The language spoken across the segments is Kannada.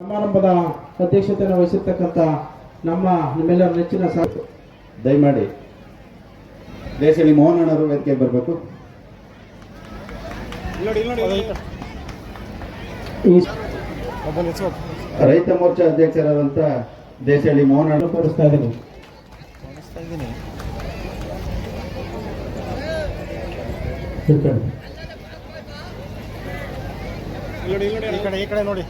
ಸಮಾರಂಭದ ಅಧ್ಯಕ್ಷತೆಯನ್ನು ವಹಿಸಿರ್ತಕ್ಕಂಥ ನಮ್ಮ ನಿಮ್ಮೆಲ್ಲರ ನೆಚ್ಚಿನ ಸಾಕು ದಯಮಾಡಿ ದೇಶದಲ್ಲಿ ಮೋಹನ್ ಅಣ್ಣವರು ವೇದಿಕೆ ಬರಬೇಕು. ಈ ರೈತ ಮೋರ್ಚಾ ಅಧ್ಯಕ್ಷರಾದಂಥ ದೇಶದಲ್ಲಿ ಮೋಹನ್ ಅಣ್ಣ ತೋರಿಸ್ತಾ ಇದ್ದೀನಿ. ಈ ಕಡೆ ಈ ಕಡೆ ನೋಡಿ.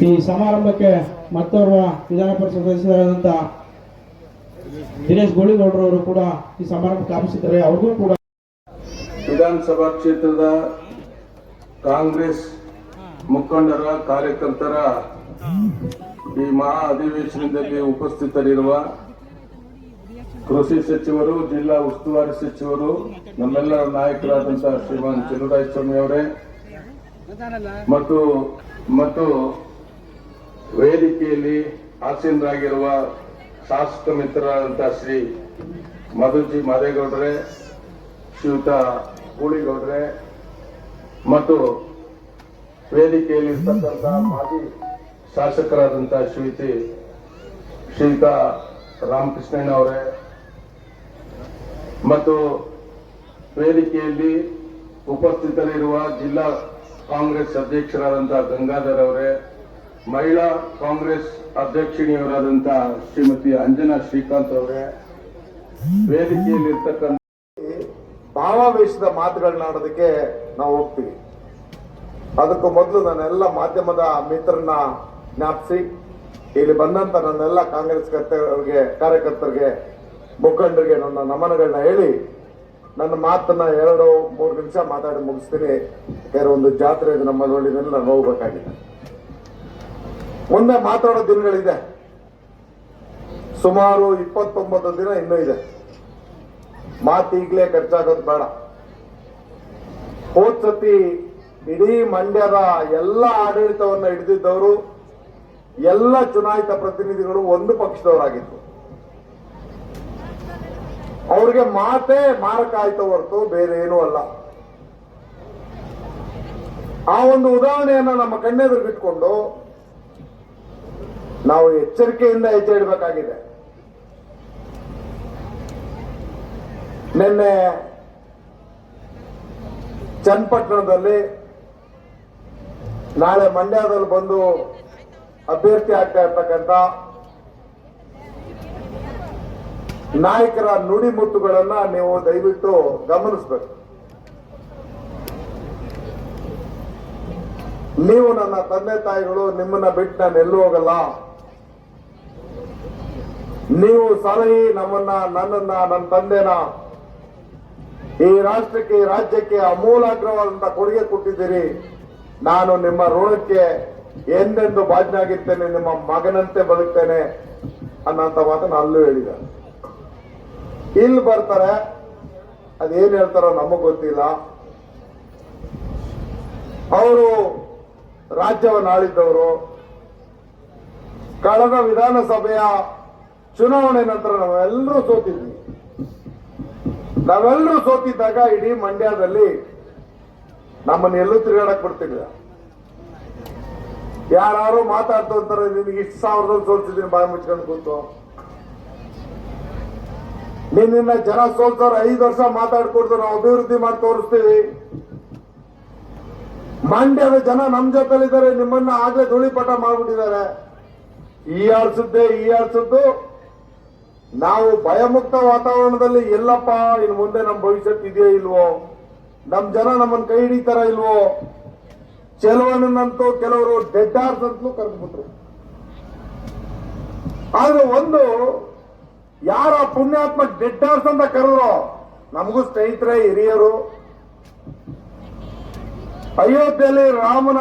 ಈ- ಸಮಾರಂಭಕ್ಕೆ ಮತ್ತೋರ್ವ ವಿಧಾನ ಪರಿಷತ್ ಸದಸ್ಯರಾದಂತ ದಿನೇಶ್ ಗೋಳಿಗೌಡರವರು ಕೂಡ ಈ ಸಮಾರಂಭಕ್ಕೆ ಆಗಮಿಸಿದ್ದಾರೆ ಅವ್ರಿಗೂ ಕೂಡ ವಿಧಾನಸಭಾ ಕ್ಷೇತ್ರದ ಕಾಂಗ್ರೆಸ್ ಮುಖಂಡರ, ಕಾರ್ಯಕರ್ತರ ಈ ಮಹಾ ಅಧಿವೇಶನದಲ್ಲಿ ಉಪಸ್ಥಿತರಿರುವ ಕೃಷಿ ಸಚಿವರು, ಜಿಲ್ಲಾ ಉಸ್ತುವಾರಿ ಸಚಿವರು, ನಮ್ಮೆಲ್ಲರ ನಾಯಕರಾದಂತಹ ಶ್ರೀಮಾನ್ ಚಲುರಾಯಸ್ವಾಮಿ ಅವರೇ, ಮತ್ತು ಮತ್ತು ವೇದಿಕೆಯಲ್ಲಿ ಆಸೀನರಾಗಿರುವ ಶಾಸಕ ಮಿತ್ರರಾದಂತಹ ಶ್ರೀ ಮಧುಜಿ ಮಾದೇಗೌಡ್ರೆ, ಶ್ರೀಯುತ ಕೂಳಿಗೌಡ್ರೆ ಮತ್ತು ವೇದಿಕೆಯಲ್ಲಿ ಇರ್ತಕ್ಕಂಥ ಮಾಜಿ ಶಾಸಕರಾದಂಥ ಶ್ರೀತಿ ಶ್ರೀಯುತ ರಾಮಕೃಷ್ಣಯ್ಯ ಅವರೇ ಮತ್ತು ವೇದಿಕೆಯಲ್ಲಿ ಉಪಸ್ಥಿತರಿರುವ ಜಿಲ್ಲಾ ಕಾಂಗ್ರೆಸ್ ಅಧ್ಯಕ್ಷರಾದಂಥ ಗಂಗಾಧರ್ ಅವರೇ ಮಹಿಳಾ ಕಾಂಗ್ರೆಸ್ ಅಧ್ಯಕ್ಷಿಣಿಯವರಾದಂಥ ಶ್ರೀಮತಿ ಅಂಜನಾ ಶ್ರೀಕಾಂತ್ ಅವರೇ ವೇದಿಕೆಯಲ್ಲಿ ಇರ್ತಕ್ಕಂಥ ಭಾವಾವೇಶದ ಮಾತುಗಳನ್ನ ಆಡೋದಕ್ಕೆ ನಾವು ಹೋಗ್ತೀವಿ. ಅದಕ್ಕೂ ಮೊದಲು ನನ್ನೆಲ್ಲ ಮಾಧ್ಯಮದ ಮಿತ್ರರನ್ನ ಜ್ಞಾಪಿಸಿ, ಇಲ್ಲಿ ಬಂದಂತ ನನ್ನೆಲ್ಲ ಕಾಂಗ್ರೆಸ್ ಕರ್ತರಿಗೆ ಕಾರ್ಯಕರ್ತರಿಗೆ, ಮುಖಂಡರಿಗೆ ನನ್ನ ನಮನಗಳನ್ನ ಹೇಳಿ, ನನ್ನ ಮಾತನ್ನ ಎರಡು ಮೂರು ನಿಮಿಷ ಮಾತಾಡಿ ಮುಗಿಸ್ತೀನಿ. ಯಾಕಂದ್ರೆ ಒಂದು ಜಾತ್ರೆ ಇದೆ ನಮ್ಮ ನೋಡಿದಲ್ಲಿ ನಾನು ಹೋಗ್ಬೇಕಾಗಿದೆ ಮುಂದೆ ಮಾತಾಡೋ ದಿನಗಳಿದೆ. ಸುಮಾರು ಇಪ್ಪತ್ತೊಂಬತ್ತು ದಿನ ಇನ್ನೂ ಇದೆ. ಮಾತು ಈಗಲೇ ಖರ್ಚಾಗೋದು ಬೇಡ. ಹೋದ್ ಸತಿ ಇಡೀ ಮಂಡ್ಯದ ಎಲ್ಲ ಆಡಳಿತವನ್ನ ಹಿಡಿದಿದ್ದವರು, ಎಲ್ಲ ಚುನಾಯಿತ ಪ್ರತಿನಿಧಿಗಳು ಒಂದು ಪಕ್ಷದವರಾಗಿತ್ತು ಅವ್ರಿಗೆ ಮಾತೇ ಮಾರಕ ಆಯ್ತು ಹೊರತು ಬೇರೆ ಏನೂ ಅಲ್ಲ. ಆ ಒಂದು ಉದಾಹರಣೆಯನ್ನ ನಮ್ಮ ಕಣ್ಣೆದುರುಗಿಟ್ಕೊಂಡು ನಾವು ಎಚ್ಚರಿಕೆಯಿಂದ ಹೆಜ್ಜೆ ಇಡಬೇಕಾಗಿದೆ. ನಿನ್ನೆ ಚನ್ನಪಟ್ಟಣದಲ್ಲಿ ನಾಳೆ ಮಂಡ್ಯದಲ್ಲಿ ಬಂದು ಅಭ್ಯರ್ಥಿ ಆಗ್ತಾ ಇರ್ತಕ್ಕಂಥ ನಾಯಕರ ನುಡಿಮುತ್ತುಗಳನ್ನ ನೀವು ದಯವಿಟ್ಟು ಗಮನಿಸಬೇಕು. ನೀವು ನನ್ನ ತಂದೆ ತಾಯಿಗಳು ನಿಮ್ಮನ್ನ ಬಿಟ್ಟು ನಾನು ಎಲ್ಲೂ ಹೋಗಲ್ಲ. ನೀವು ಸಲಹಿ ನಮ್ಮನ್ನ, ನನ್ನನ್ನ ನನ್ನ ತಂದೆನ ಈ ರಾಷ್ಟ್ರಕ್ಕೆ, ಈ ರಾಜ್ಯಕ್ಕೆ ಅಮೂಲಾಗ್ರವಾದಂತ ಕೊಡುಗೆ ಕೊಟ್ಟಿದ್ದೀರಿ. ನಾನು ನಿಮ್ಮ ಋಣಕ್ಕೆ ಎಂದೆಂದು ಬಾಜ್ನಾಗಿರ್ತೇನೆ ನಿಮ್ಮ ಮಗನಂತೆ ಬದುಕ್ತೇನೆ ಅನ್ನೋಂಥ ಮಾತನ್ನ ಅಲ್ಲೂ ಹೇಳಿದ. ಇಲ್ಲಿ ಬರ್ತಾರೆ, ಅದೇನ್ ಹೇಳ್ತಾರೋ ನಮಗ್ ಗೊತ್ತಿಲ್ಲ. ಅವರು ರಾಜ್ಯವನ್ನು ಆಳಿದ್ದವರು. ಕಳೆದ ವಿಧಾನಸಭೆಯ ಚುನಾವಣೆ ನಂತರ ನಾವೆಲ್ಲರೂ ಸೋತಿದ್ವಿ. ನಾವೆಲ್ಲರೂ ಸೋತಿದ್ದಾಗ ಇಡೀ ಮಂಡ್ಯದಲ್ಲಿ ನಮ್ಮನ್ನ ಎಲ್ಲೂ ತಿರುಗಾಡಕ್ ಬಿಡ್ತಿಲ್ಲ ಯಾರು ಮಾತಾಡ್ತು ಅಂತಾರೆ ನಿನಗೆ ಇಷ್ಟು ಸಾವಿರದಲ್ಲಿ ಸೋಲ್ಸಿದ್ದೀನಿ, ಬಾಯಿ ಮುಚ್ಕೊಂಡು ಕೂತು. ನಿನ್ನ ಜನ ಸೋಲ್ಸೋರು ಐದು ವರ್ಷ ಮಾತಾಡ್ಕೊಡ್ತು ನಾವು ಅಭಿವೃದ್ಧಿ ಮಾಡಿ ತೋರಿಸ್ತೀವಿ. ಮಂಡ್ಯದ ಜನ ನಮ್ ಜೊತೆಲಿದ್ದಾರೆ, ನಿಮ್ಮನ್ನ ಆಗ್ಲೇ ಧೂಳಿಪಟ ಮಾಡ್ಬಿಟ್ಟಿದ್ದಾರೆ. ಈ ಆಡ್ಸದ್ದೆ ಈ ಆಡ್ಸದ್ದು ನಾವು ಭಯಮುಕ್ತ ವಾತಾವರಣದಲ್ಲಿ, ಎಲ್ಲಪ್ಪ, ಇನ್ನು ಮುಂದೆ ನಮ್ಮ ಭವಿಷ್ಯತ್ ಇದೆಯೋ ಇಲ್ವೋ? ನಮ್ ಜನ ನಮ್ಮನ್ನು ಕೈ ಹಿಡಿತಾರ ಇಲ್ವೋ? ಚೆಲುವನಂತೂ ಕೆಲವರು ಡೆಡ್ ಅಂತಲೂ ಕರೆದ್ಬಿಟ್ರು. ಆದ್ರೆ ಒಂದು, ಯಾರ ಪುಣ್ಯಾತ್ಮ ಡೆಡ್ ಅಂತ ಕರೆದ್ರು, ನಮಗೂ ಸ್ನೇಹಿತರೆ, ಹಿರಿಯರು. ಅಯೋಧ್ಯೆಯಲ್ಲಿ ರಾಮನ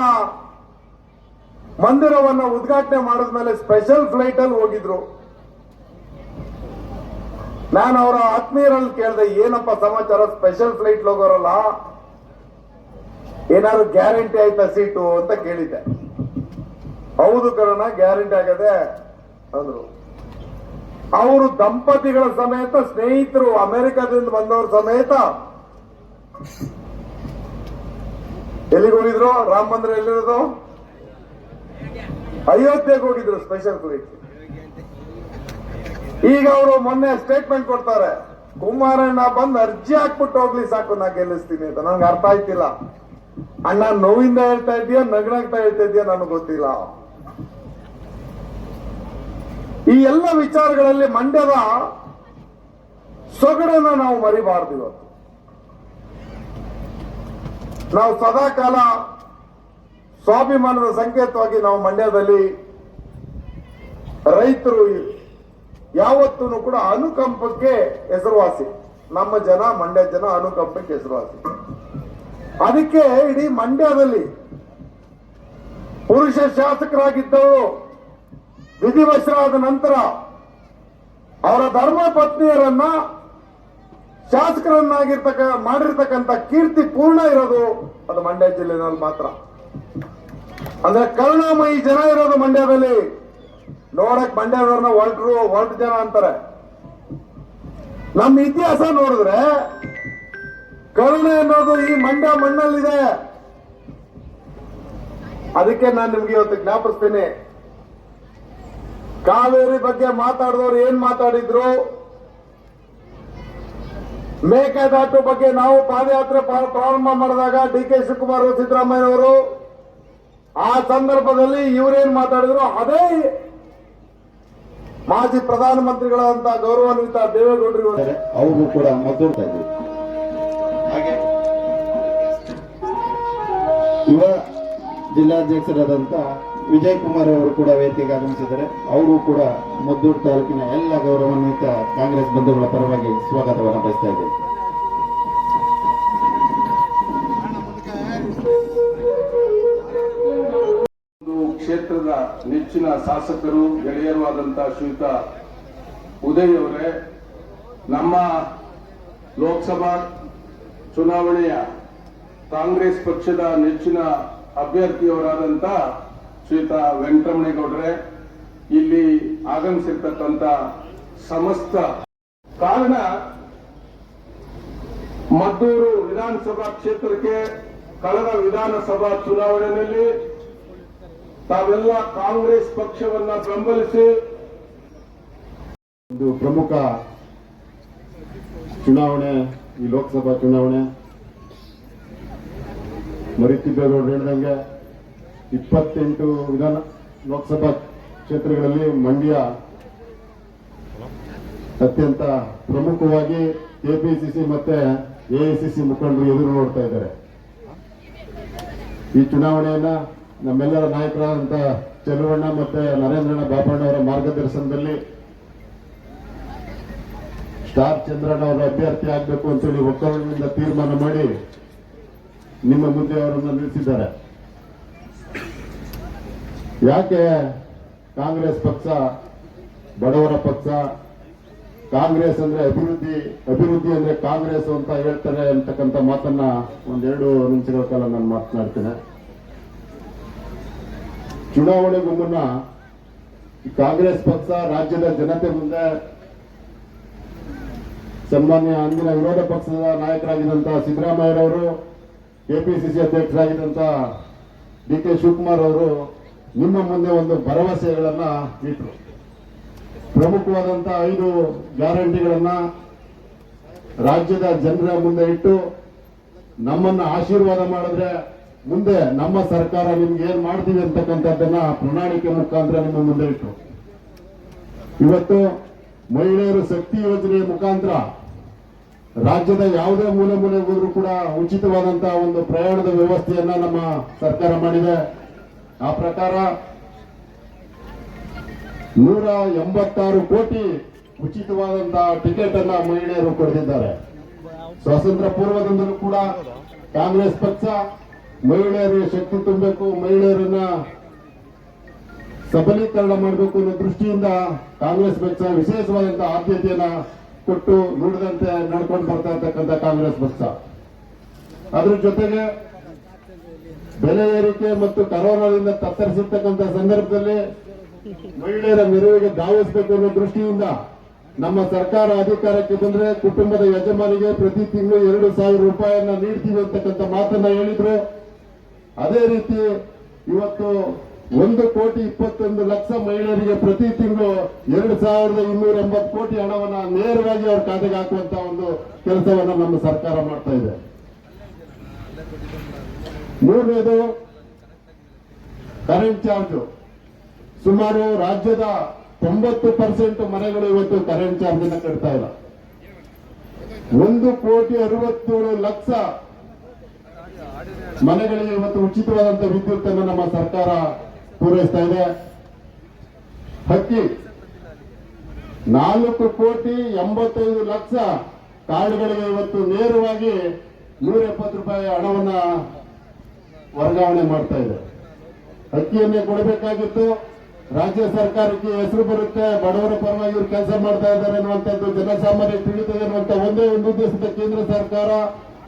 ಮಂದಿರವನ್ನ ಉದ್ಘಾಟನೆ ಮಾಡಿದ್ಮೇಲೆ ಸ್ಪೆಷಲ್ ಫ್ಲೈಟ್ ಅಲ್ಲಿ ಹೋಗಿದ್ರು. ನಾನು ಅವರ ಆತ್ಮೀಯರಲ್ಲಿ ಕೇಳಿದೆ, ಏನಪ್ಪ ಸಮಾಚಾರ? ಸ್ಪೆಷಲ್ ಫ್ಲೈಟ್ ಹೋಗೋರಲ್ಲ ಏನಾದ್ರು ಗ್ಯಾರಂಟಿ ಆಯ್ತಾ ಸೀಟು ಅಂತ ಕೇಳಿದ್ದೆ. ಹೌದು ಕರೋಣ ಗ್ಯಾರಂಟಿ ಆಗದೆ ಅಂದ್ರು. ಅವರು ದಂಪತಿಗಳ ಸಮೇತ, ಸ್ನೇಹಿತರು ಅಮೆರಿಕದಿಂದ ಬಂದವರ ಸಮೇತ ಎಲ್ಲಿಗೆ ಹೋಗಿದ್ರು? ರಾಮ ಮಂದಿರ ಎಲ್ಲಿರೋದು? ಅಯೋಧ್ಯೆಗೆ ಹೋಗಿದ್ರು ಸ್ಪೆಷಲ್ ಫ್ಲೈಟ್ ಈಗ ಅವರು ಮೊನ್ನೆ ಸ್ಟೇಟ್ಮೆಂಟ್ ಕೊಡ್ತಾರೆ. ಕುಮಾರಣ್ಣ ಬಂದು ಅರ್ಜಿ ಹಾಕ್ಬಿಟ್ಟು ಹೋಗ್ಲಿ ಸಾಕು, ನಾ ಗೆಲ್ಲಿಸ್ತೀನಿ ಅಂತ. ನಂಗೆ ಅರ್ಥ ಆಯ್ತಿಲ್ಲ. ಅಣ್ಣ ನೋವಿಂದ ಹೇಳ್ತಾ ಇದೆಯಾ ನಗ್ನಾಗ್ತಾ ಹೇಳ್ತಾ ಇದೆಯಾ ನನಗೆ ಗೊತ್ತಿಲ್ಲ. ಈ ಎಲ್ಲ ವಿಚಾರಗಳಲ್ಲಿ ಮಂಡ್ಯದ ಸೊಗಡನ್ನ ನಾವು ಮರಿಬಾರ್ದು ಇವತ್ತು. ನಾವು ಸದಾ ಕಾಲ ಸ್ವಾಭಿಮಾನದ ಸಂಕೇತವಾಗಿ ನಾವು ಮಂಡ್ಯದಲ್ಲಿ ರೈತರು ಯಾವತ್ತೂ ಕೂಡ ಅನುಕಂಪಕ್ಕೆ ಹೆಸರುವಾಸಿ. ನಮ್ಮ ಜನ, ಮಂಡ್ಯ ಜನ ಅನುಕಂಪಕ್ಕೆ ಹೆಸರುವಾಸಿ. ಅದಕ್ಕೆ ಇಡೀ ಮಂಡ್ಯದಲ್ಲಿ ಪುರುಷ ಶಾಸಕರಾಗಿದ್ದವರು ವಿಧಿವಶರಾದ ನಂತರ ಅವರ ಧರ್ಮ ಪತ್ನಿಯರನ್ನ ಶಾಸಕರನ್ನಾಗಿರ್ತಕ್ಕ, ಮಾಡಿರ್ತಕ್ಕಂಥ ಕೀರ್ತಿ ಪೂರ್ಣ ಇರೋದು ಅದು ಮಂಡ್ಯ ಜಿಲ್ಲೆನಲ್ಲಿ ಮಾತ್ರ. ಅಂದ್ರೆ ಕರುಣಾಮಯಿ ಜನ ಇರೋದು ಮಂಡ್ಯದಲ್ಲಿ. ನೋಡಕ್ ಮಂಡ್ಯದವ್ರನ್ನ ಹೊರಟರು ಹೊರಟ ಜನ ಅಂತಾರೆ. ನಮ್ಮ ಇತಿಹಾಸ ನೋಡಿದ್ರೆ ಕರುಣೆ ಅನ್ನೋದು ಈ ಮಂಡ್ಯ ಮಣ್ಣಲ್ಲಿದೆ. ಅದಕ್ಕೆ ನಾನು ನಿಮ್ಗೆ ಇವತ್ತು ಜ್ಞಾಪಿಸ್ತೀನಿ. ಕಾವೇರಿ ಬಗ್ಗೆ ಮಾತಾಡಿದವರು ಏನ್ ಮಾತಾಡಿದ್ರು? ಮೇಕೆದಾಟು ಬಗ್ಗೆ ನಾವು ಪಾದಯಾತ್ರೆ ಪ್ರಾ- ಪ್ರಾರಂಭ ಮಾಡಿದಾಗ ಡಿ ಕೆ ಶಿವಕುಮಾರ್ ಸಿದ್ದರಾಮಯ್ಯನವರು, ಆ ಸಂದರ್ಭದಲ್ಲಿ ಇವರೇನ್ ಮಾತಾಡಿದ್ರು? ಅದೇ ಮಾಜಿ ಪ್ರಧಾನಮಂತ್ರಿಗಳಂತ ಗೌರವಾನ್ವಿತ ದೇವೇಗೌಡರು ಅವರು ಕೂಡ ಮದ್ದೂಡ್ತಾ ಇದ್ರು ಹಾಗೆ ಯುವ ಜಿಲ್ಲಾಧ್ಯಕ್ಷರಾದಂತ ವಿಜಯ್ ಕುಮಾರ್ ಅವರು ಕೂಡ ವೇದಿಕೆಗೆ ಆಗಮಿಸಿದ್ದಾರೆ. ಅವರು ಕೂಡ ಮದ್ದೂರು ತಾಲೂಕಿನ ಎಲ್ಲ ಗೌರವಾನ್ವಿತ ಕಾಂಗ್ರೆಸ್ ಬಂಧುಗಳ ಪರವಾಗಿ ಸ್ವಾಗತವನ್ನು ಬಯಸ್ತಾ ಇದ್ದೇವೆ. ಕ್ಷೇತ್ರದ ನೆಚ್ಚಿನ ಶಾಸಕರು, ಗೆಳೆಯರು ಆದಂತಹ ಶ್ರೀಯುತ ಉದಯ್ ಅವರೇ, ನಮ್ಮ ಲೋಕಸಭಾ ಚುನಾವಣೆಯ ಕಾಂಗ್ರೆಸ್ ಪಕ್ಷದ ನೆಚ್ಚಿನ ಅಭ್ಯರ್ಥಿಯವರಾದಂತ ಶ್ರೀಯುತ ವೆಂಕಟರಮಣೇಗೌಡರೇ, ಇಲ್ಲಿ ಆಗಮಿಸಿರ್ತಕ್ಕಂಥ ಸಮಸ್ತ ಕಾರಣ ಮದ್ದೂರು ವಿಧಾನಸಭಾ ಕ್ಷೇತ್ರಕ್ಕೆ ಕಳೆದ ವಿಧಾನಸಭಾ ಚುನಾವಣೆಯಲ್ಲಿ ತಾವೆಲ್ಲ ಕಾಂಗ್ರೆಸ್ ಪಕ್ಷವನ್ನ ಬೆಂಬಲಿಸಿ ಒಂದು ಪ್ರಮುಖ ಚುನಾವಣೆ, ಈ ಲೋಕಸಭಾ ಚುನಾವಣೆ. ಮರಿತಿದ್ದೇಗೌಡರು ಹೇಳಿದಂಗೆ. ಇಪ್ಪತ್ತೆಂಟು ವಿಧಾನ ಲೋಕಸಭಾ ಕ್ಷೇತ್ರಗಳಲ್ಲಿ ಮಂಡ್ಯ ಅತ್ಯಂತ ಪ್ರಮುಖವಾಗಿ ಕೆಪಿಸಿಸಿ ಮತ್ತೆ ಎಐಸಿಸಿ ಮುಖಂಡರು ಎದುರು ನೋಡ್ತಾ ಇದ್ದಾರೆ. ಈ ಚುನಾವಣೆಯನ್ನ ನಮ್ಮೆಲ್ಲರ ನಾಯಕರಾದಂತ ಚೆಲುವಣ್ಣ ಮತ್ತೆ ನರೇಂದ್ರಣ್ಣ ಬಾಪಣ್ಣ ಅವರ ಮಾರ್ಗದರ್ಶನದಲ್ಲಿ ಸ್ಟಾರ್ ಚಂದ್ರಣ್ಣ ಅವರ ಅಭ್ಯರ್ಥಿ ಆಗ್ಬೇಕು ಅಂತೇಳಿ ಒಕ್ಕಲಿನಿಂದ ತೀರ್ಮಾನ ಮಾಡಿ ನಿಮ್ಮ ಮುಂದೆ ಅವರನ್ನು ನಿಲ್ಲಿಸಿದ್ದಾರೆ. ಯಾಕೆ ಕಾಂಗ್ರೆಸ್ ಪಕ್ಷ, ಬಡವರ ಪಕ್ಷ, ಕಾಂಗ್ರೆಸ್ ಅಂದ್ರೆ ಅಭಿವೃದ್ಧಿ ಅಭಿವೃದ್ಧಿ ಅಂದ್ರೆ ಕಾಂಗ್ರೆಸ್ ಅಂತ ಹೇಳ್ತಾರೆ ಅಂತಕ್ಕಂಥ ಮಾತನ್ನ ಒಂದೆರಡು ನಿಮಿಷಗಳ ಕಾಲ ನಾನು ಮಾತನಾಡ್ತೇನೆ. ಚುನಾವಣೆಗೂ ಮುನ್ನ ಕಾಂಗ್ರೆಸ್ ಪಕ್ಷ ರಾಜ್ಯದ ಜನತೆ ಮುಂದೆ ಸನ್ಮಾನ್ಯ ಅಂದಿನ ವಿರೋಧ ಪಕ್ಷದ ನಾಯಕರಾಗಿದ್ದಂತಹ ಸಿದ್ದರಾಮಯ್ಯರವರು ಕೆಪಿಸಿಸಿ ಅಧ್ಯಕ್ಷರಾಗಿದ್ದಂಥ ಡಿ ಕೆ ಶಿವಕುಮಾರ್ ಅವರು ನಿಮ್ಮ ಮುಂದೆ ಒಂದು ಭರವಸೆಗಳನ್ನ ಇಟ್ಟರು ಪ್ರಮುಖವಾದಂತಹ ಐದು ಗ್ಯಾರಂಟಿಗಳನ್ನ ರಾಜ್ಯದ ಜನರ ಮುಂದೆ ಇಟ್ಟು ನಮ್ಮನ್ನು ಆಶೀರ್ವಾದ ಮಾಡಿದ್ರೆ ಮುಂದೆ ನಮ್ಮ ಸರ್ಕಾರ ನಿಮ್ಗೆ ಏನ್ ಮಾಡ್ತೀವಿ ಅಂತಕ್ಕಂಥದ್ದನ್ನ ಪ್ರಣಾಳಿಕೆ ಮುಖಾಂತರ ನಿಮ್ಮ ಮುಂದೆ ಇಟ್ಟು. ಇವತ್ತು ಮಹಿಳೆಯರು ಶಕ್ತಿ ಯೋಜನೆಯ ಮುಖಾಂತರ ರಾಜ್ಯದ ಯಾವುದೇ ಮೂಲೆ ಮೂಲೆ ಹೋದ್ರೂ ಕೂಡ ಉಚಿತವಾದಂತಹ ಒಂದು ಪ್ರಯಾಣದ ವ್ಯವಸ್ಥೆಯನ್ನ ನಮ್ಮ ಸರ್ಕಾರ ಮಾಡಿದೆ. ಆ ಪ್ರಕಾರ ನೂರ ಎಂಬತ್ತಾರು ಕೋಟಿ ಉಚಿತವಾದಂತಹ ಟಿಕೆಟ್ ಅನ್ನ ಮಹಿಳೆಯರು ಪಡೆದಿದ್ದಾರೆ ಸ್ವಾತಂತ್ರ್ಯ ಪೂರ್ವದಿಂದಲೂ ಕೂಡ ಕಾಂಗ್ರೆಸ್ ಪಕ್ಷ ಮಹಿಳೆಯರಿಗೆ ಶಕ್ತಿ ತುಂಬಬೇಕು, ಮಹಿಳೆಯರನ್ನ ಸಬಲೀಕರಣ ಮಾಡಬೇಕು ಅನ್ನೋ ದೃಷ್ಟಿಯಿಂದ ಕಾಂಗ್ರೆಸ್ ಪಕ್ಷ ವಿಶೇಷವಾದಂತಹ ಆದ್ಯತೆಯನ್ನ ಕೊಟ್ಟು ನುಡಿದಂತೆ ನಡ್ಕೊಂಡು ಬರ್ತಾ ಇರ್ತಕ್ಕಂಥ ಕಾಂಗ್ರೆಸ್ ಪಕ್ಷ. ಅದ್ರ ಜೊತೆಗೆ ಬೆಲೆ ಏರಿಕೆ ಮತ್ತು ಕರೋನಾದಿಂದ ತತ್ತರಿಸಿರ್ತಕ್ಕಂಥ ಸಂದರ್ಭದಲ್ಲಿ ಮಹಿಳೆಯರ ನೆರವಿಗೆ ಧಾವಿಸಬೇಕು ಅನ್ನೋ ದೃಷ್ಟಿಯಿಂದ ನಮ್ಮ ಸರ್ಕಾರ ಅಧಿಕಾರಕ್ಕೆ ಬಂದ್ರೆ ಕುಟುಂಬದ ಯಜಮಾನಿಗೆ ಪ್ರತಿ ತಿಂಗಳು ಎರಡು ಸಾವಿರ ರೂಪಾಯಿಯನ್ನ ನೀಡ್ತೀವಿ ಅಂತಕ್ಕಂಥ ಮಾತನ್ನ ಹೇಳಿದ್ರು. ಅದೇ ರೀತಿ ಇವತ್ತು ಒಂದು ಕೋಟಿ ಇಪ್ಪತ್ತೊಂದು ಲಕ್ಷ ಮಹಿಳೆಯರಿಗೆ ಪ್ರತಿ ತಿಂಗಳು ಎರಡು ಸಾವಿರದ ಇನ್ನೂರ ಎಂಬತ್ತು ಕೋಟಿ ಹಣವನ್ನ ನೇರವಾಗಿ ಅವ್ರ ಖಾತೆಗೆ ಹಾಕುವಂತ ಒಂದು ಕೆಲಸವನ್ನ ನಮ್ಮ ಸರ್ಕಾರ ಮಾಡ್ತಾ ಇದೆ. ಮೂರನೇದು ಕರೆಂಟ್ ಚಾರ್ಜ್ ಸುಮಾರು ರಾಜ್ಯದ ತೊಂಬತ್ತು ಪರ್ಸೆಂಟ್ ಮನೆಗಳು ಇವತ್ತು ಕರೆಂಟ್ ಚಾರ್ಜ್ ಅನ್ನ ಕಟ್ತಾ ಇಲ್ಲ. ಒಂದು ಕೋಟಿ ಅರವತ್ತೇಳು ಲಕ್ಷ ಮನೆಗಳಿಗೆ ಇವತ್ತು ಉಚಿತವಾದಂತಹ ವಿದ್ಯುತ್ ಅನ್ನು ನಮ್ಮ ಸರ್ಕಾರ ಪೂರೈಸ್ತಾ ಇದೆ. ಹಕ್ಕಿ ನಾಲ್ಕು ಕೋಟಿ ಎಂಬತ್ತೈದು ಲಕ್ಷ ಕಾರ್ಡ್ಗಳಿಗೆ ಇವತ್ತು ನೇರವಾಗಿ ನೂರ ಎಪ್ಪತ್ತು ರೂಪಾಯಿ ಹಣವನ್ನ ವರ್ಗಾವಣೆ ಮಾಡ್ತಾ ಇದೆ. ಅಕ್ಕಿಯನ್ನೇ ಕೊಡಬೇಕಾಗಿತ್ತು. ರಾಜ್ಯ ಸರ್ಕಾರಕ್ಕೆ ಹೆಸರು ಬರುತ್ತೆ. ಬಡವರ ಪರವಾಗಿ ಇವರು ಕೆಲಸ ಮಾಡ್ತಾ ಇದ್ದಾರೆ ಅನ್ನುವಂಥದ್ದು ಜನಸಾಮಾನ್ಯ ತಿಳಿತದೆ ಅನ್ನುವಂಥ ಒಂದೇ ಒಂದು ಉದ್ದೇಶದ ಕೇಂದ್ರ ಸರ್ಕಾರ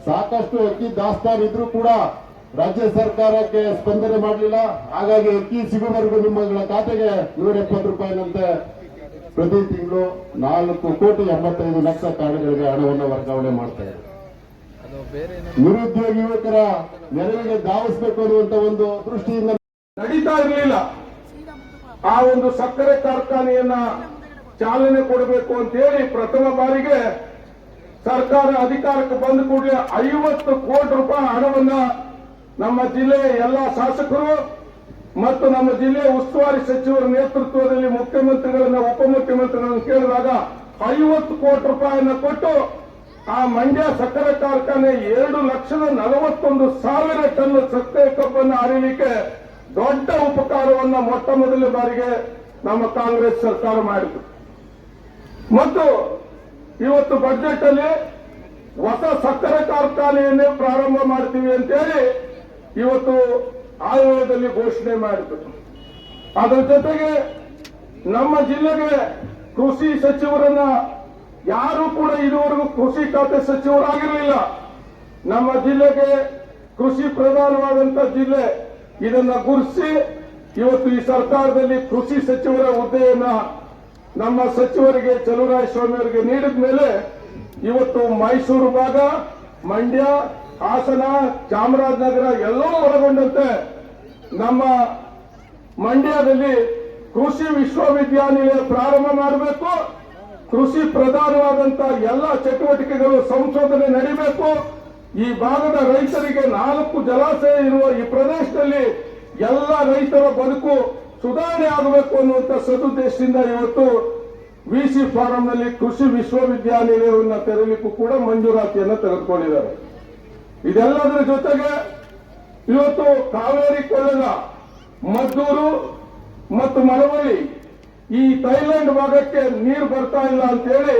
ಸಾಕಷ್ಟು ಅಕ್ಕಿ ದಾಸ್ತಾನು ಇದ್ರೂ ಕೂಡ ರಾಜ್ಯ ಸರ್ಕಾರಕ್ಕೆ ಸ್ಪಂದನೆ ಮಾಡಲಿಲ್ಲ. ಹಾಗಾಗಿ ಅಕ್ಕಿ ಸಿಗುವವರೆಗೂ ನಿಮ್ಮಗಳ ಖಾತೆಗೆ ನೂರ ಎಪ್ಪತ್ತು ರೂಪಾಯಿನಂತೆ ಪ್ರತಿ ತಿಂಗಳು ನಾಲ್ಕು ಕೋಟಿ ಎಂಬತ್ತೈದು ಲಕ್ಷ ಕಾರ್ಡ್ಗಳಿಗೆ ಹಣವನ್ನು ವರ್ಗಾವಣೆ ಮಾಡ್ತಾ ಇದೆ ನಿರುದ್ಯೋಗಿ ಯುವಕರ ನೆರವಿಗೆ ಧಾವಿಸಬೇಕು ಅನ್ನುವಂತ ಒಂದು ದೃಷ್ಟಿಯಿಂದ ನಡೀತಾ ಇರಲಿಲ್ಲ. ಆ ಒಂದು ಸಕ್ಕರೆ ಕಾರ್ಖಾನೆಯನ್ನ ಚಾಲನೆ ಕೊಡಬೇಕು ಅಂತ ಹೇಳಿ ಪ್ರಥಮ ಬಾರಿಗೆ ಸರ್ಕಾರ ಅಧಿಕಾರಕ್ಕೆ ಬಂದ ಕೂಡಲೇ ಐವತ್ತು ಕೋಟಿ ರೂಪಾಯಿ ಹಣವನ್ನ ನಮ್ಮ ಜಿಲ್ಲೆಯ ಎಲ್ಲಾ ಶಾಸಕರು ಮತ್ತು ನಮ್ಮ ಜಿಲ್ಲೆಯ ಉಸ್ತುವಾರಿ ಸಚಿವರ ನೇತೃತ್ವದಲ್ಲಿ ಮುಖ್ಯಮಂತ್ರಿಗಳನ್ನ, ಉಪಮುಖ್ಯಮಂತ್ರಿಗಳನ್ನು ಕೇಳಿದಾಗ ಐವತ್ತು ಕೋಟಿ ರೂಪಾಯಿಯನ್ನು ಕೊಟ್ಟು ಆ ಮಂಡ್ಯ ಸಕ್ಕರೆ ಕಾರ್ಖಾನೆ ಎರಡು ಲಕ್ಷದ ನಲವತ್ತೊಂದು ಸಾವಿರ ಟನ್ ಸಕ್ಕರೆ ಕಬ್ಬನ್ನು ಅರಿಲಿಕ್ಕೆ ದೊಡ್ಡ ಉಪಕಾರವನ್ನ ಮೊಟ್ಟ ಮೊದಲ ಬಾರಿಗೆ ನಮ್ಮ ಕಾಂಗ್ರೆಸ್ ಸರ್ಕಾರ ಮಾಡಿತು. ಮತ್ತು ಇವತ್ತು ಬಜೆಟ್ ಅಲ್ಲಿ ಹೊಸ ಸಕ್ಕರೆ ಕಾರ್ಖಾನೆಯನ್ನೇ ಪ್ರಾರಂಭ ಮಾಡ್ತೀವಿ ಅಂತೇಳಿ ಇವತ್ತು ಆಯೋಗದಲ್ಲಿ ಘೋಷಣೆ ಮಾಡಿತು ಅದರ ಜೊತೆಗೆ ನಮ್ಮ ಜಿಲ್ಲೆಗೆ ಕೃಷಿ ಸಚಿವರನ್ನ ಯಾರು ಕೂಡ ಇದುವರೆಗೂ ಕೃಷಿ ಖಾತೆ ಸಚಿವರಾಗಿರಲಿಲ್ಲ. ನಮ್ಮ ಜಿಲ್ಲೆಗೆ ಕೃಷಿ ಪ್ರಧಾನವಾದಂತ ಜಿಲ್ಲೆ ಇದನ್ನ ಗುರುಸಿ ಇವತ್ತು ಈ ಸರ್ಕಾರದಲ್ಲಿ ಕೃಷಿ ಸಚಿವರ ಹುದ್ದೆಯನ್ನ ನಮ್ಮ ಸಚಿವರಿಗೆ ಚಲುವರಾಯ ಸ್ವಾಮಿ ಅವರಿಗೆ ನೀಡಿದ ಮೇಲೆ ಇವತ್ತು ಮೈಸೂರು ಭಾಗ, ಮಂಡ್ಯ, ಹಾಸನ, ಚಾಮರಾಜನಗರ ಎಲ್ಲವೂ ಒಳಗೊಂಡಂತೆ ನಮ್ಮ ಮಂಡ್ಯದಲ್ಲಿ ಕೃಷಿ ವಿಶ್ವವಿದ್ಯಾನಿಲಯ ಪ್ರಾರಂಭ ಮಾಡಬೇಕು. ಕೃಷಿ ಪ್ರಧಾನವಾದಂತಹ ಎಲ್ಲ ಚಟುವಟಿಕೆಗಳು ಸಂಶೋಧನೆ ನಡೀಬೇಕು. ಈ ಭಾಗದ ರೈತರಿಗೆ ನಾಲ್ಕು ಜಲಾಶಯ ಇರುವ ಈ ಪ್ರದೇಶದಲ್ಲಿ ಎಲ್ಲ ರೈತರ ಬದುಕು ಸುಧಾರಣೆ ಆಗಬೇಕು ಅನ್ನುವಂಥ ಸದುದ್ದೇಶದಿಂದ ಇವತ್ತು ವಿಸಿ ಫಾರಂನಲ್ಲಿ ಕೃಷಿ ವಿಶ್ವವಿದ್ಯಾನಿಲಯವನ್ನು ತೆರಲಿಕ್ಕೂ ಕೂಡ ಮಂಜೂರಾತಿಯನ್ನು ತೆಗೆದುಕೊಂಡಿದ್ದಾರೆ. ಇದೆಲ್ಲದರ ಜೊತೆಗೆ ಇವತ್ತು ಕಾವೇರಿ ಕೊಳ್ಳದ ಮದ್ದೂರು ಮತ್ತು ಮಳವಳ್ಳಿ ಈ ಥೈಲ್ಯಾಂಡ್ ಭಾಗಕ್ಕೆ ನೀರು ಬರ್ತಾ ಇಲ್ಲ ಅಂತೇಳಿ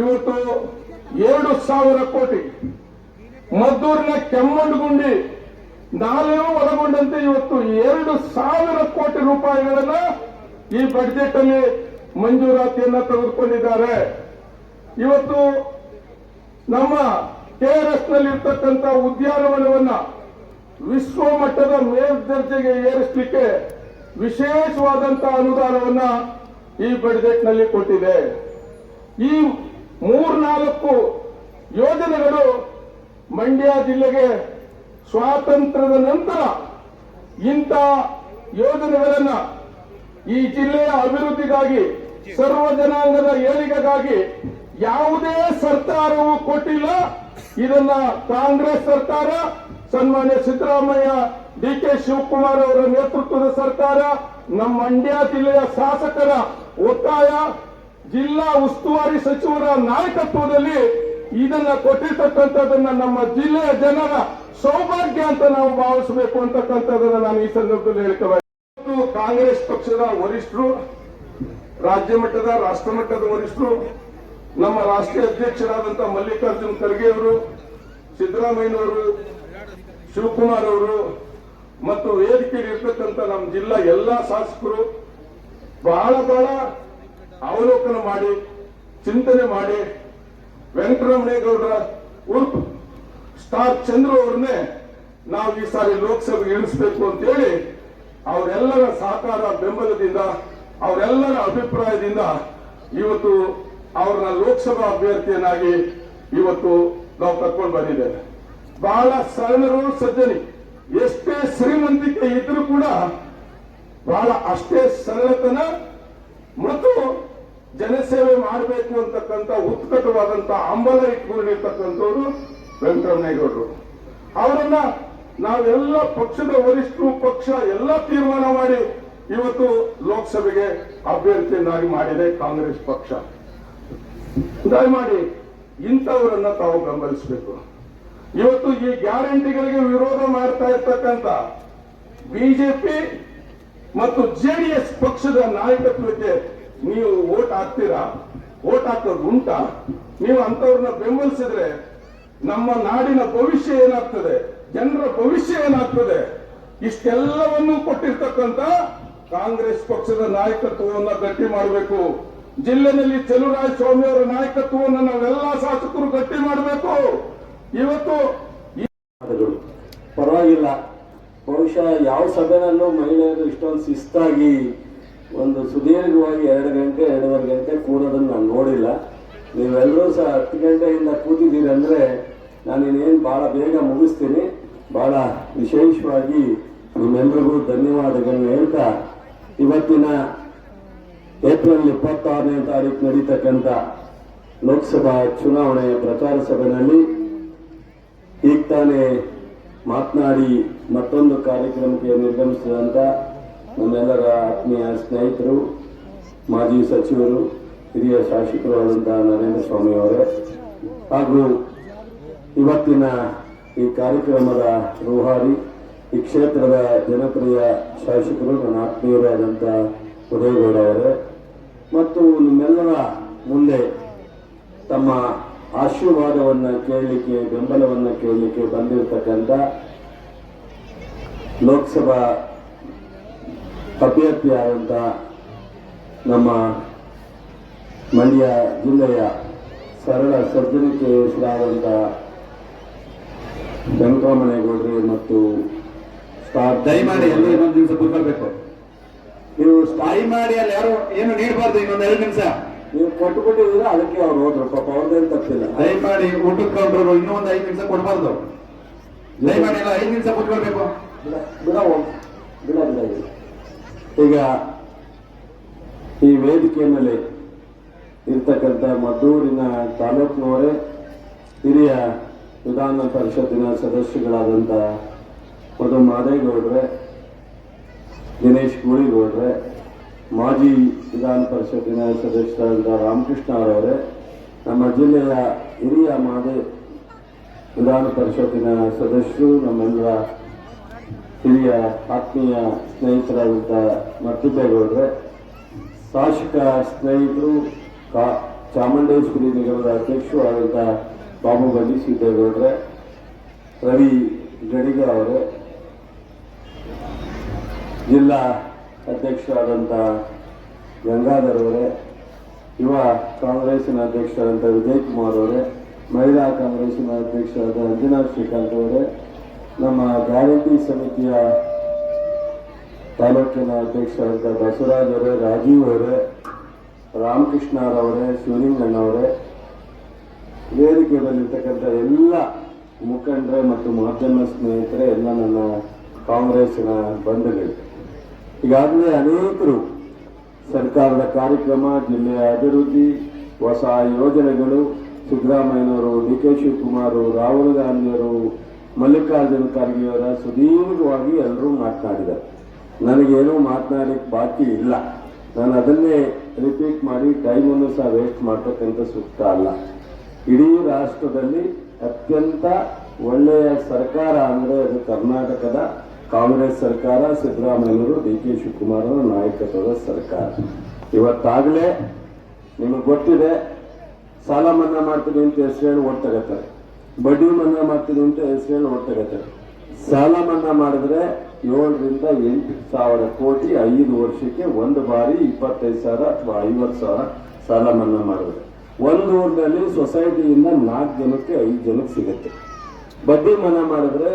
ಇವತ್ತು ಎರಡು ಸಾವಿರ ಕೋಟಿ ಮದ್ದೂರಿನ ಕೆಮ್ಮಣ್ಣಗುಂಡಿ ನಾಲೆಯೂ ಒಳಗೊಂಡಂತೆ ಇವತ್ತು ಎರಡು ಸಾವಿರ ಕೋಟಿ ರೂಪಾಯಿಗಳನ್ನ ಈ ಬಜೆಟ್ ಅಲ್ಲಿ ಮಂಜೂರಾತಿಯನ್ನ ತೆಗೆದುಕೊಂಡಿದ್ದಾರೆ. ಇವತ್ತು ನಮ್ಮ ಕೆಆರ್ಎಸ್ನಲ್ಲಿ ಇರ್ತಕ್ಕಂಥ ಉದ್ಯಾನವನವನ್ನ ವಿಶ್ವ ಮಟ್ಟದ ಮೇಲ್ದರ್ಜೆಗೆ ಏರಿಸಲಿಕ್ಕೆ ವಿಶೇಷವಾದಂತಹ ಅನುದಾನವನ್ನ ಈ ಬಜೆಟ್ನಲ್ಲಿ ಕೊಟ್ಟಿದೆ. ಈ ಮೂರ್ನಾಲ್ಕು ಯೋಜನೆಗಳು ಮಂಡ್ಯ ಜಿಲ್ಲೆಗೆ ಸ್ವಾತಂತ್ರ್ಯದ ನಂತರ ಇಂಥ ಯೋಜನೆಗಳನ್ನು ಈ ಜಿಲ್ಲೆಯ ಅಭಿವೃದ್ಧಿಗಾಗಿ, ಸರ್ವ ಜನಾಂಗದ ಏಳಿಗೆಗಾಗಿ ಯಾವುದೇ ಸರ್ಕಾರವೂ ಕೊಟ್ಟಿಲ್ಲ. ಇದನ್ನ ಕಾಂಗ್ರೆಸ್ ಸರ್ಕಾರ, ಸನ್ಮಾನ್ಯ ಸಿದ್ದರಾಮಯ್ಯ ಡಿ ಕೆ ಶಿವಕುಮಾರ್ ಅವರ ನೇತೃತ್ವದ ಸರ್ಕಾರ, ನಮ್ಮ ಮಂಡ್ಯ ಜಿಲ್ಲೆಯ ಶಾಸಕರ ಒತ್ತಾಯ, ಜಿಲ್ಲಾ ಉಸ್ತುವಾರಿ ಸಚಿವರ ನಾಯಕತ್ವದಲ್ಲಿ ಇದನ್ನ ಕೊಟ್ಟಿರ್ತಕ್ಕಂಥದ್ದನ್ನ ನಮ್ಮ ಜಿಲ್ಲೆಯ ಜನರ ಸೌಭಾಗ್ಯ ಅಂತ ನಾವು ಭಾವಿಸಬೇಕು ಅಂತಕ್ಕಂಥದ್ದನ್ನು ನಾನು ಈ ಸಂದರ್ಭದಲ್ಲಿ ಇವತ್ತು ಕಾಂಗ್ರೆಸ್ ಪಕ್ಷದ ವರಿಷ್ಠರು, ರಾಜ್ಯ ಮಟ್ಟದ, ರಾಷ್ಟ್ರ ಮಟ್ಟದ ವರಿಷ್ಠರು, ನಮ್ಮ ರಾಷ್ಟ್ರೀಯ ಅಧ್ಯಕ್ಷರಾದಂತಹ ಮಲ್ಲಿಕಾರ್ಜುನ್ ಖರ್ಗೆ ಅವರು, ಸಿದ್ದರಾಮಯ್ಯನವರು, ಶಿವಕುಮಾರ್ ಅವರು ಮತ್ತು ವೇದಿಕೆಯಲ್ಲಿ ಇರ್ತಕ್ಕಂಥ ನಮ್ಮ ಜಿಲ್ಲಾ ಎಲ್ಲಾ ಶಾಸಕರು ಬಹಳ ಬಹಳ ಅವಲೋಕನ ಮಾಡಿ, ಚಿಂತನೆ ಮಾಡಿ, ವೆಂಕಟರಮಣೇಗೌಡರ ಉರ್ಫ್ ಸ್ಟಾರ್ ಚಂದ್ರು ಅವ್ರನ್ನೇ ನಾವು ಈ ಸಾರಿ ಲೋಕಸಭೆಗೆ ಇಳಿಸಬೇಕು ಅಂತೇಳಿ ಅವರೆಲ್ಲರ ಸಹಕಾರ, ಬೆಂಬಲದಿಂದ, ಅವರೆಲ್ಲರ ಅಭಿಪ್ರಾಯದಿಂದ ಇವತ್ತು ಅವ್ರನ್ನ ಲೋಕಸಭಾ ಅಭ್ಯರ್ಥಿಯನ್ನಾಗಿ ಇವತ್ತು ನಾವು ಕರ್ಕೊಂಡು ಬಂದಿದ್ದೇವೆ. ಬಹಳ ಸರಳರು, ಸಜ್ಜನಿ. ಎಷ್ಟೇ ಶ್ರೀಮಂತಿಕೆ ಇದ್ರೂ ಕೂಡ ಬಹಳ ಅಷ್ಟೇ ಸರಳತನ ಮತ್ತು ಜನಸೇವೆ ಮಾಡಬೇಕು ಅಂತಕ್ಕಂಥ ಉತ್ಕಟವಾದಂತಹ ಹಂಬಲ ಇಟ್ಕೊಂಡಿರ್ತಕ್ಕಂಥವ್ರು ವೆಂಕಟರಮಣೇಗೌಡರು ಅವರನ್ನ ನಾವೆಲ್ಲ ಪಕ್ಷದ ವರಿಷ್ಠರು, ಪಕ್ಷ ಎಲ್ಲ ತೀರ್ಮಾನ ಮಾಡಿ ಇವತ್ತು ಲೋಕಸಭೆಗೆ ಅಭ್ಯರ್ಥಿಯನ್ನಾಗಿ ಮಾಡಿದೆ ಕಾಂಗ್ರೆಸ್ ಪಕ್ಷ. ದಯಮಾಡಿ ಇಂಥವರನ್ನ ತಾವು ಬೆಂಬಲಿಸಬೇಕು. ಇವತ್ತು ಈ ಗ್ಯಾರಂಟಿಗಳಿಗೆ ವಿರೋಧ ಮಾಡ್ತಾ ಇರ್ತಕ್ಕಂಥ ಬಿಜೆಪಿ ಮತ್ತು ಜೆಡಿಎಸ್ ಪಕ್ಷದ ನಾಯಕತ್ವಕ್ಕೆ ನೀವು ವೋಟ್ ಹಾಕ್ತೀರಾ? ವೋಟ್ ಹಾಕೋದು ಉಂಟಾ? ನೀವು ಅಂತವ್ರನ್ನ ಬೆಂಬಲಿಸಿದ್ರೆ ನಮ್ಮ ನಾಡಿನ ಭವಿಷ್ಯ ಏನಾಗ್ತದೆ? ಜನರ ಭವಿಷ್ಯ ಏನಾಗ್ತದೆ? ಇಷ್ಟೆಲ್ಲವನ್ನು ಕೊಟ್ಟಿರ್ತಕ್ಕಂಥ ಕಾಂಗ್ರೆಸ್ ಪಕ್ಷದ ನಾಯಕತ್ವವನ್ನು ಗಟ್ಟಿ ಮಾಡಬೇಕು. ಜಿಲ್ಲೆನಲ್ಲಿ ಚಲುರಾಯ ಸ್ವಾಮಿ ಅವರ ನಾಯಕತ್ವವನ್ನು ನಾವೆಲ್ಲ ಶಾಸಕರು ಗಟ್ಟಿ ಮಾಡಬೇಕು. ಇವತ್ತು ಪರವಾಗಿಲ್ಲ. ಬಹುಶಃ ಯಾವ ಸಭೆನಲ್ಲೂ ಮಹಿಳೆಯರು ಇಷ್ಟೊಂದು ಶಿಸ್ತಾಗಿ ಒಂದು ಸುದೀರ್ಘವಾಗಿ ಎರಡು ಗಂಟೆ, ಎರಡೂವರೆ ಗಂಟೆ ಕೂಡೋದನ್ನು ನಾನು ನೋಡಿಲ್ಲ. ನೀವೆಲ್ಲರೂ ಸಹ ಹತ್ತು ಗಂಟೆಯಿಂದ ಕೂತಿದ್ದೀರಿ ಅಂದರೆ ನಾನು ಇನ್ನೇನು ಭಾಳ ಬೇಗ ಮುಗಿಸ್ತೀನಿ. ಭಾಳ ವಿಶೇಷವಾಗಿ ನಿಮ್ಮೆಲ್ಲರಿಗೂ ಧನ್ಯವಾದಗಳನ್ನು ಹೇಳ್ತಾ, ಇವತ್ತಿನ ಏಪ್ರಿಲ್ ಇಪ್ಪತ್ತಾರನೇ ತಾರೀಕು ನಡೀತಕ್ಕಂಥ ಲೋಕಸಭಾ ಚುನಾವಣೆಯ ಪ್ರಚಾರ ಸಭೆಯಲ್ಲಿ ಈಗ ತಾನೇ ಮಾತನಾಡಿ ಮತ್ತೊಂದು ಕಾರ್ಯಕ್ರಮಕ್ಕೆ ನಿರ್ಗಮಿಸಿದಂಥ ನಮ್ಮೆಲ್ಲರ ಆತ್ಮೀಯ ಸ್ನೇಹಿತರು, ಮಾಜಿ ಸಚಿವರು, ಹಿರಿಯ ಶಾಸಕರು ಆದಂಥ ನರೇಂದ್ರ ಸ್ವಾಮಿ ಅವರೇ. ಹಾಗೂ ಇವತ್ತಿನ ಈ ಕಾರ್ಯಕ್ರಮದ ರೂಹಾರಿ ಈ ಕ್ಷೇತ್ರದ ಜನಪ್ರಿಯ ಶಾಸಕರು ನನ್ನ ಆತ್ಮೀಯರಾದಂಥ ಉದಯಗೌಡ ಅವರೇ. ಮತ್ತು ನಿಮ್ಮೆಲ್ಲರ ಮುಂದೆ ತಮ್ಮ ಆಶೀರ್ವಾದವನ್ನ ಕೇಳಲಿಕ್ಕೆ, ಬೆಂಬಲವನ್ನ ಕೇಳಲಿಕ್ಕೆ ಬಂದಿರತಕ್ಕಂಥ ಲೋಕಸಭಾ ಅಭ್ಯರ್ಥಿಯಾದಂಥ ನಮ್ಮ ಮಂಡ್ಯ ಜಿಲ್ಲೆಯ ಸರಳ ಸಜ್ಜನಿಕೆ ಹೆಸರಾದಂಥ ವೆಂಕಟರಮಣೇಗೌಡ್ರಿ ಮತ್ತು ದಯಮಾಡಿ ಎಲ್ಲ ಇನ್ನೊಂದು ದಿವಸ ಕೂತ್ಕೊಳ್ಬೇಕು. ನೀವು ಸ್ಟಾರ್ ಮಾಡಿ ಅಲ್ಲಿ ಯಾರು ಏನು ನೀಡಬಾರ್ದು ಇನ್ನೊಂದು ಎರಡು ನಿಮಿಷ. ನೀವು ಕೊಟ್ಟುಬಿಟ್ಟಿದ್ರೆ ಅದಕ್ಕೆ ಅವ್ರು ಹೋದ್ರು. ಪಾಪ ಅವ್ರದ್ದೇನು ತಪ್ಪಿಲ್ಲ. ದಯಮಾಡಿ ಊಟಕ್ಕೆ ಕೌಂಟ್ರು ಇನ್ನೂ ಒಂದು ಐದು ನಿಮಿಷ ಕೊಡಬಾರ್ದು. ದಯಮಾಡಿ ಎಲ್ಲ ಐದು ನಿಮಿಷ ಕೂತ್ಕೊಳ್ಬೇಕು. ಬಿಡ ಬಿಡ ಬಿಡ. ಈಗ ಈ ವೇದಿಕೆ ಮೇಲೆ ಇರ್ತಕ್ಕಂಥ ಮದ್ದೂರಿನ ತಾಲೂಕಿನವರೇ ಹಿರಿಯ ವಿಧಾನ ಪರಿಷತ್ತಿನ ಸದಸ್ಯಗಳಾದಂಥ ಮಧು ಮಾದೇಗೌಡ್ರೆ, ದಿನೇಶ್ ಗೂಳಿಗೌಡ್ರೆ ಮಾಜಿ ವಿಧಾನ ಪರಿಷತ್ತಿನ ಸದಸ್ಯರಾದಂಥ ರಾಮಕೃಷ್ಣ ಅವರವರೇ, ನಮ್ಮ ಜಿಲ್ಲೆಯ ಹಿರಿಯ ಮಾದೇ ವಿಧಾನ ಪರಿಷತ್ತಿನ ಸದಸ್ಯರು, ನಮ್ಮೆಲ್ಲರ ಹಿರಿಯ ಆತ್ಮೀಯ ಸ್ನೇಹಿತರಾದಂಥ ಮತ್ತಿದ್ದೇಗೌಡ್ರೆ ಶಾಸಕ ಸ್ನೇಹಿತರು, ಕಾ ಚಾಮುಂಡೇಶ್ವರಿ ನಿಗಮದ ಅಧ್ಯಕ್ಷರು ಆದಂಥ ಬಾಬು ಗಂಡಿ ಸಿದ್ದೇಗೌಡ್ರೆ, ರವಿ ಗಡಿಗ ಅವರು, ಜಿಲ್ಲಾ ಅಧ್ಯಕ್ಷರಾದಂಥ ಗಂಗಾಧರ್ ಅವರೇ, ಯುವ ಕಾಂಗ್ರೆಸ್ಸಿನ ಅಧ್ಯಕ್ಷರಾದಂಥ ವಿಜಯ್ ಕುಮಾರ್ ಅವರೇ, ಮಹಿಳಾ ಕಾಂಗ್ರೆಸ್ಸಿನ ಅಧ್ಯಕ್ಷರಾದ ಅಂಜನಾ ಶ್ರೀಕಾಂತ್ ಅವರೇ, ನಮ್ಮ ಗ್ಯಾರಂಟಿ ಸಮಿತಿಯ ತಾಲೂಕಿನ ಅಧ್ಯಕ್ಷರಾದಂಥ ಬಸವರಾಜ್ ಅವರೇ, ರಾಜೀವ್ ಅವರೇ ರಾಮಕೃಷ್ಣರವರೇ ಶಿವಲಿಂಗಣ್ಣವರೇ ವೇದಿಕೆ ಎಲ್ಲ ಮುಖಂಡರು ಮತ್ತು ಮಾಧ್ಯಮ ಸ್ನೇಹಿತರೆ, ಎಲ್ಲ ನನ್ನ ಕಾಂಗ್ರೆಸ್ನ ಬಂಧುಗಳು. ಈಗಾಗಲೇ ಅನೇಕರು ಸರ್ಕಾರದ ಕಾರ್ಯಕ್ರಮ, ಜಿಲ್ಲೆಯ ಅಭಿವೃದ್ಧಿ, ಹೊಸ ಯೋಜನೆಗಳು, ಸಿದ್ದರಾಮಯ್ಯನವರು ಡಿ ಕೆ ಶಿವಕುಮಾರ್ ರಾಹುಲ್ ಗಾಂಧಿಯವರು, ಮಲ್ಲಿಕಾರ್ಜುನ ಖರ್ಗೆಯವರ ಸುದೀರ್ಘವಾಗಿ ಎಲ್ಲರೂ ಮಾತನಾಡಿದ್ದಾರೆ. ನನಗೇನು ಮಾತನಾಡಲಿಕ್ಕೆ ಬಾಕಿ ಇಲ್ಲ. ನಾನು ಅದನ್ನೇ ರಿಪೀಟ್ ಮಾಡಿ ಟೈಮನ್ನು ಸಹ ವೇಸ್ಟ್ ಮಾಡ್ತಕ್ಕಂಥ ಸೂಕ್ತ ಅಲ್ಲ. ಇಡೀ ರಾಷ್ಟ್ರದಲ್ಲಿ ಅತ್ಯಂತ ಒಳ್ಳೆಯ ಸರ್ಕಾರ ಅಂದರೆ ಅದು ಕರ್ನಾಟಕದ ಕಾಂಗ್ರೆಸ್ ಸರ್ಕಾರ, ಸಿದ್ದರಾಮಯ್ಯನವರು ಡಿ ಕೆ ಶಿವಕುಮಾರ್ ನಾಯಕತ್ವದ ಸರ್ಕಾರ. ಇವತ್ತಾಗಲೇ ನಿಮಗೆ ಗೊತ್ತಿದೆ, ಸಾಲ ಮನ್ನಾ ಮಾಡ್ತೀನಿ ಅಂತ ಹೆಸರು ಹೇಳಿ ಓಟ್ ತಗೋತಾರೆ. ಬಡ್ಡಿ ಮನ್ನಾ ಮಾಡ್ತೀನಿ ಅಂತ ಹೆಸರು ಹೇಳಿ ಓಟ್ ಸಾಲ ಮನ್ನಾ ಮಾಡಿದ್ರೆ ಏಳರಿಂದ ಎಂಟು ಸಾವಿರ ಕೋಟಿ ಐದು ವರ್ಷಕ್ಕೆ ಒಂದು ಬಾರಿ ಇಪ್ಪತ್ತೈದು ಸಾವಿರ ಅಥವಾ ಐವತ್ತು ಸಾವಿರ ಸಾಲ ಮನ್ನಾ ಮಾಡಿದ್ರೆ. ಒಂದು ಊರಿನಲ್ಲಿ ಸೊಸೈಟಿಯಿಂದ ನಾಲ್ಕು ಜನಕ್ಕೆ ಐದು ಜನಕ್ಕೆ ಸಿಗುತ್ತೆ. ಬಡ್ಡಿ ಮನ ಮಾಡಿದ್ರೆ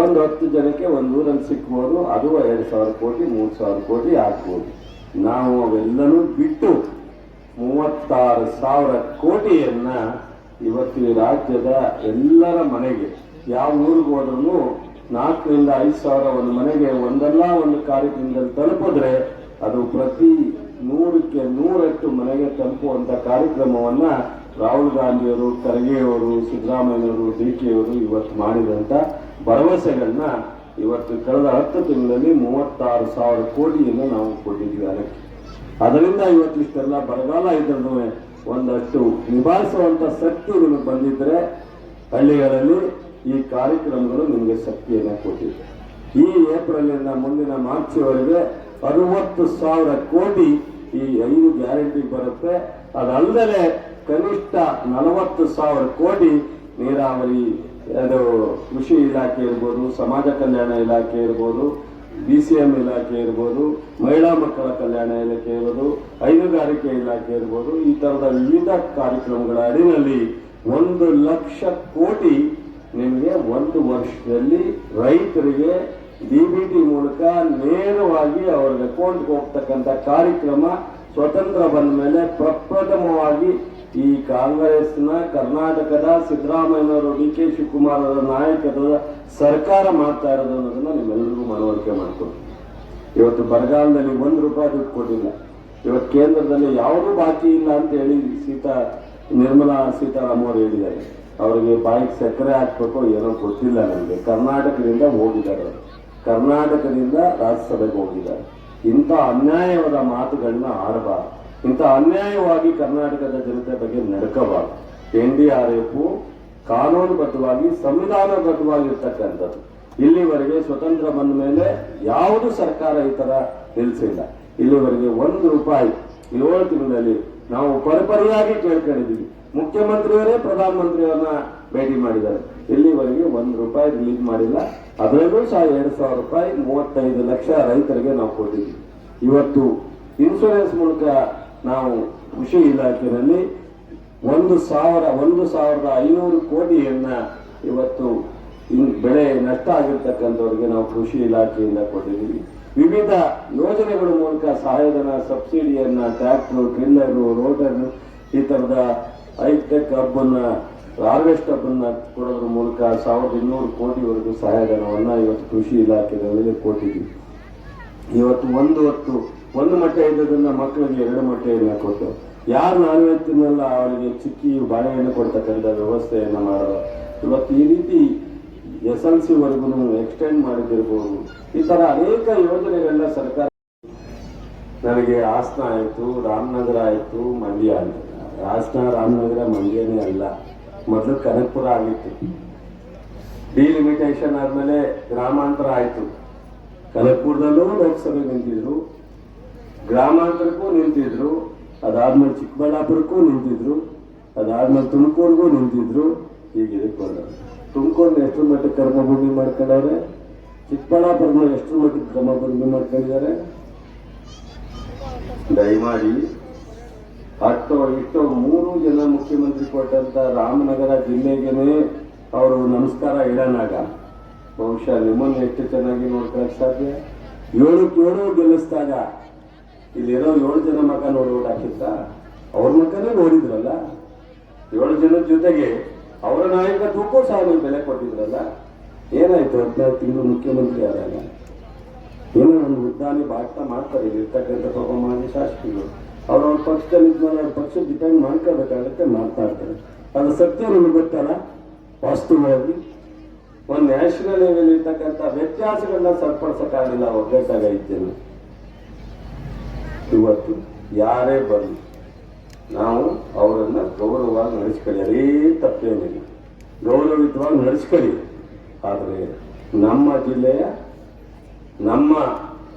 ಒಂದು ಹತ್ತು ಜನಕ್ಕೆ ಒಂದು ಊರಲ್ಲಿ ಸಿಕ್ಬೋದು, ಅದು ಎರಡು ಸಾವಿರ ಕೋಟಿ, ಮೂರು ಸಾವಿರ ಕೋಟಿ ಹಾಕ್ಬೋದು ನಾವು ಅವೆಲ್ಲನೂ ಬಿಟ್ಟು ಮೂವತ್ತಾರು ಸಾವಿರ ಕೋಟಿಯನ್ನ ಇವತ್ತು ಈ ರಾಜ್ಯದ ಎಲ್ಲರ ಮನೆಗೆ, ಯಾವ ಊರಿಗೆ ಹೋದ್ರೂ ನಾಲ್ಕರಿಂದ ಐದು ಸಾವಿರ ಒಂದು ಮನೆಗೆ ಒಂದಲ್ಲ ಒಂದು ಕಾರ್ಯಕ್ರಮದಲ್ಲಿ ತಲುಪಿದ್ರೆ ಅದು ಪ್ರತಿ ನೂರಕ್ಕೆ ನೂರಷ್ಟು ಮನೆಗೆ ತಲುಪುವಂತ ಕಾರ್ಯಕ್ರಮವನ್ನ ರಾಹುಲ್ ಗಾಂಧಿಯವರು, ಖರ್ಗೆಯವರು ಸಿದ್ದರಾಮಯ್ಯವರು ಡಿ ಕೆ ಅವರು ಇವತ್ತು ಮಾಡಿದಂತ ಭರವಸೆಗಳನ್ನ ಇವತ್ತು ಕಳೆದ ಹತ್ತು ತಿಂಗಳಲ್ಲಿ ಮೂವತ್ತಾರು ಸಾವಿರ ಕೋಟಿಯನ್ನು ನಾವು ಕೊಟ್ಟಿದ್ದೀವಿ ಅದಕ್ಕೆ. ಅದರಿಂದ ಇವತ್ತು ಇಷ್ಟೆಲ್ಲ ಬರಗಾಲ ಇದ್ರೂ ಒಂದಷ್ಟು ನಿಭಾಯಿಸುವಂತ ಶಕ್ತಿ ನಿಮಗೆ ಬಂದಿದ್ರೆ ಹಳ್ಳಿಗಳಲ್ಲಿ ಈ ಕಾರ್ಯಕ್ರಮಗಳು ನಿಮಗೆ ಶಕ್ತಿಯನ್ನು ಕೊಟ್ಟಿದೆ. ಈ ಏಪ್ರಿಲ್ನಿಂದ ಮುಂದಿನ ಮಾರ್ಚ್ವರೆಗೆ ಅರವತ್ತು ಸಾವಿರ ಕೋಟಿ ಈ ಐದು ಗ್ಯಾರಂಟಿ ಬರುತ್ತೆ. ಅದಲ್ಲದೆ ಕನಿಷ್ಠ ನಲವತ್ತು ಸಾವಿರ ಕೋಟಿ ನೀರಾವರಿ, ಅದು ಕೃಷಿ ಇಲಾಖೆ ಇರ್ಬೋದು, ಸಮಾಜ ಕಲ್ಯಾಣ ಇಲಾಖೆ ಇರ್ಬೋದು, ಬಿ ಸಿ ಎಂ ಇಲಾಖೆ ಇರ್ಬೋದು, ಮಹಿಳಾ ಮಕ್ಕಳ ಕಲ್ಯಾಣ ಇಲಾಖೆ ಇರ್ಬೋದು, ಹೈನುಗಾರಿಕೆ ಇಲಾಖೆ ಇರ್ಬೋದು, ಈ ಥರದ ವಿವಿಧ ಕಾರ್ಯಕ್ರಮಗಳ ಅಡಿನಲ್ಲಿ ಒಂದು ಲಕ್ಷ ಕೋಟಿ ನಿಮಗೆ ಒಂದು ವರ್ಷದಲ್ಲಿ ರೈತರಿಗೆ ಡಿಬಿಟಿ ಮೂಲಕ ನೇರವಾಗಿ ಅವರ ಅಕೌಂಟ್ಗೆ ಹೋಗ್ತಕ್ಕಂಥ ಕಾರ್ಯಕ್ರಮ ಸ್ವತಂತ್ರ ಬಂದ ಮೇಲೆ ಪ್ರಪ್ರಥಮವಾಗಿ ಈ ಕಾಂಗ್ರೆಸ್ನ, ಕರ್ನಾಟಕದ ಸಿದ್ದರಾಮಯ್ಯನವರು, ಡಿ ಕೆ ಶಿವಕುಮಾರ್ ಅವರ ನಾಯಕತ್ವದ ಸರ್ಕಾರ ಮಾಡ್ತಾ ಇರೋದು ಅನ್ನೋದನ್ನ ನಿಮ್ಮೆಲ್ಲರಿಗೂ ಮನವರಿಕೆ ಮಾಡಿಕೊಡ್ತೀನಿ. ಇವತ್ತು ಬರಗಾಲದಲ್ಲಿ ಒಂದು ರೂಪಾಯಿ ದುಡ್ಡು ಕೊಟ್ಟಿಲ್ಲ. ಇವತ್ತು ಕೇಂದ್ರದಲ್ಲಿ ಯಾವುದೂ ಬಾಕಿ ಇಲ್ಲ ಅಂತ ಹೇಳಿ ಸೀತಾ, ನಿರ್ಮಲಾ ಸೀತಾರಾಮ್ ಅವರು ಹೇಳಿದ್ದಾರೆ. ಅವರಿಗೆ ಬಾಯಿಗೆ ಸಕ್ಕರೆ ಹಾಕ್ಬೇಕು ಏನೋ ಗೊತ್ತಿಲ್ಲ ನನಗೆ ಕರ್ನಾಟಕದಿಂದ ಹೋಗಿದ್ದಾರೆ ಅವರು. ಕರ್ನಾಟಕದಿಂದ ರಾಜ್ಯಸಭೆಗೆ ಹೋಗಿದ್ದಾರೆ. ಇಂಥ ಅನ್ಯಾಯವಾದ ಮಾತುಗಳನ್ನ ಆಡಬಾರ್ದು. ಇಂಥ ಅನ್ಯಾಯವಾಗಿ ಕರ್ನಾಟಕದ ಜನತೆ ಬಗ್ಗೆ ನಡ್ಕೋಬಾರ್ದು ಎನ್ ಡಿ ಆರ್ ಎಫ್ ಕಾನೂನುಬದ್ಧವಾಗಿ, ಸಂವಿಧಾನಬದ್ಧವಾಗಿರ್ತಕ್ಕಂಥದ್ದು. ಇಲ್ಲಿವರೆಗೆ ಸ್ವತಂತ್ರ ಬಂದ ಮೇಲೆ ಯಾವುದು ಸರ್ಕಾರ ಈ ತರ ನಿಲ್ಲಿಸಿಲ್ಲ. ಇಲ್ಲಿವರೆಗೆ ಒಂದು ರೂಪಾಯಿ ಏಳು ತಿಂಗಳಲ್ಲಿ ನಾವು ಪರಿಪರಿಯಾಗಿ ಕೇಳ್ಕೊಂಡಿದ್ದೀವಿ. ಮುಖ್ಯಮಂತ್ರಿಯವರೇ ಪ್ರಧಾನಮಂತ್ರಿಯವರನ್ನ ಭೇಟಿ ಮಾಡಿದ್ದಾರೆ. ಇಲ್ಲಿವರೆಗೆ ಒಂದು ರೂಪಾಯಿ ರಿಲೀಸ್ ಮಾಡಿಲ್ಲ. ಅದರಲ್ಲೂ ಸಹ ಎರಡು ಸಾವಿರ ರೂಪಾಯಿ, ಮೂವತ್ತೈದು ಲಕ್ಷ ರೈತರಿಗೆ ನಾವು ಕೊಟ್ಟಿದ್ದೀವಿ ಇವತ್ತು ಇನ್ಶೂರೆನ್ಸ್ ಮೂಲಕ ನಾವು ಕೃಷಿ ಇಲಾಖೆಯಲ್ಲಿ ಒಂದು ಸಾವಿರ, ಒಂದು ಸಾವಿರದ ಐನೂರು ಕೋಟಿಯನ್ನ ಇವತ್ತು ಬೆಳೆ ನಷ್ಟ ಆಗಿರ್ತಕ್ಕಂಥವ್ರಿಗೆ ನಾವು ಕೃಷಿ ಇಲಾಖೆಯಿಂದ ಕೊಟ್ಟಿದ್ದೀವಿ. ವಿವಿಧ ಯೋಜನೆಗಳ ಮೂಲಕ ಸಹಾಯಧನ, ಸಬ್ಸಿಡಿಯನ್ನ, ಟ್ರ್ಯಾಕ್ಟರ್, ಟ್ರಿಲ್ಲರು, ರೋಟರ್ ಈ ಥರದ ಹೈಟೆಕ್ ಹಬ್ಬನ್ನ ಹಾರ್ವೆಸ್ಟ್ ಅನ್ನ ಕೊಡೋದ್ರ ಮೂಲಕ ಸಾವಿರದ ಇನ್ನೂರು ಕೋಟಿವರೆಗೂ ಸಹಾಯಧನವನ್ನ ಇವತ್ತು ಕೃಷಿ ಇಲಾಖೆಗಳಲ್ಲಿ ಕೊಟ್ಟಿದ್ದೀವಿ ಇವತ್ತು ಒಂದು ಹೊತ್ತು, ಒಂದು ಮೊಟ್ಟೆ ಇದ್ದದನ್ನ ಮಕ್ಕಳಿಗೆ ಎರಡು ಮೊಟ್ಟೆಯನ್ನು ಕೊಟ್ಟು, ಯಾರು ನಾನ್ ವೆಜ್ ತಿನ್ನಲ್ಲ ಅವರಿಗೆ ಚಿಕ್ಕಿ ಬಾಳೆಹಣ್ಣು ಕೊಡ್ತಕ್ಕಂಥ ವ್ಯವಸ್ಥೆಯನ್ನು ಮಾಡೋದು ಇವತ್ತು ಈ ರೀತಿ ಎಸ್ ಎಲ್ ಸಿ ವರೆಗೂ ಎಕ್ಸ್ಟೆಂಡ್ ಮಾಡಿದ್ದಿರ್ಬೋದು. ಈ ಥರ ಅನೇಕ ಯೋಜನೆಗಳನ್ನ ಸರ್ಕಾರ ನನಗೆ ಹಾಸನ ಆಯಿತು, ರಾಮನಗರ ಆಯಿತು, ಮಂಡ್ಯ ಆಯಿತು. ಹಾಸನ, ರಾಮನಗರ, ಮಂಡ್ಯನೇ ಅಲ್ಲ. ಮೊದಲು ಕನಕಪುರ ಆಗಿತ್ತು. ಡಿಲಿಮಿಟೇಷನ್ ಆದಮೇಲೆ ಗ್ರಾಮಾಂತರ ಆಯಿತು. ಕನಕಪುರದಲ್ಲೂ ಲೋಕಸಭೆ ನಿಂತಿದ್ರು. ಗ್ರಾಮಾಂತರಕ್ಕೂ ನಿಂತಿದ್ರು. ಅದಾದ್ಮೇಲೆ ಚಿಕ್ಕಬಳ್ಳಾಪುರಕ್ಕೂ ನಿಂತಿದ್ರು. ಅದಾದ್ಮೇಲೆ ತುಮಕೂರಿಗೂ ನಿಂತಿದ್ರು. ಈಗ ಇದಕ್ಕೆ ಬಂದವರು ತುಮಕೂರಿನ ಎಷ್ಟು ಮಟ್ಟಿಗೆ ಕರ್ಮಭೂಮಿ ಮಾಡ್ಕೊಂಡವ್ರೆ? ಚಿಕ್ಕಬಳ್ಳಾಪುರನ ಎಷ್ಟು ಮಟ್ಟಿಗೆ ಕರ್ಮಭೂಮಿ ಮಾಡ್ಕೊಂಡಿದ್ದಾರೆ? ದಯಮಾಡಿ ಅಷ್ಟು ಇಟ್ಟು ಮೂರು ಜನ ಮುಖ್ಯಮಂತ್ರಿ ಕೊಟ್ಟಂತ ರಾಮನಗರ ಜಿಲ್ಲೆಗೇನೆ ಅವರು ನಮಸ್ಕಾರ ಇಡನಾಗ. ಬಹುಶಃ ನಿಮ್ಮನ್ನು ಎಷ್ಟು ಚೆನ್ನಾಗಿ ನೋಡ್ಕೊಳಕ್ ಸಾಧ್ಯ? ಏಳು ಏಳು ಗೆಲ್ಲಿಸಿದಾಗ. ಇಲ್ಲಿರೋ ಏಳು ಜನ ಮಗ ನೋಡಿ ಓಟ್ ಹಾಕಿದ್ದ ಅವ್ರ ಮಕ್ಕನೇ ನೋಡಿದ್ರಲ್ಲ? ಏಳು ಜನದ ಜೊತೆಗೆ ಅವರ ನಾಯಕತ್ವಕ್ಕೂ ಸಹ ನೀವು ಬೆಲೆ ಕೊಟ್ಟಿದ್ರಲ್ಲ? ಏನಾಯ್ತು ಹದಿನಾರು ತಿಂಗಳು ಮುಖ್ಯಮಂತ್ರಿ ಆದಾಗ? ಏನೋ ಒಂದು ಉದ್ದಾನೆ ಭಾಷಣ ಮಾಡ್ತಾರೆ, ಇಲ್ಲಿರ್ತಕ್ಕಂಥ ಪಾಪ ಮಾಜಿ ಶಾಸಕರು. ಅವ್ರವ್ರ ಪಕ್ಷದಲ್ಲಿ ಇದ್ಮೇಲೆ ಅವ್ರ ಪಕ್ಷ ಡಿಪೆಂಡ್ ಮಾಡ್ಕೋಬೇಕಾಗತ್ತೆ ಮಾತನಾಡ್ತಾರೆ ಅದು ಸತ್ಯ ನಿಮ್ಗೆ ಗೊತ್ತಲ್ಲ? ವಾಸ್ತವವಾಗಿ ಒಂದು ನ್ಯಾಷನಲ್ ಲೆವೆಲ್ ಇರ್ತಕ್ಕಂಥ ವ್ಯತ್ಯಾಸಗಳನ್ನ ಸರಿಪಡಿಸಕ್ಕಾಗಲಿಲ್ಲ ಒಗ್ಗಟ್ಟಾಗ ಇದ್ದೇನೆ ಇವತ್ತು ಯಾರೇ ಬರಲಿ, ನಾವು ಅವರನ್ನ ಗೌರವವಾಗಿ ನಡೆಸ್ಕೊಳ್ಳಿ. ಅದೇ ತಪ್ಪೇನಿಲ್ಲ. ಗೌರವಿತವಾಗಿ ನಡೆಸ್ಕೊಳ್ಳಿ. ಆದರೆ ನಮ್ಮ ಜಿಲ್ಲೆಯ, ನಮ್ಮ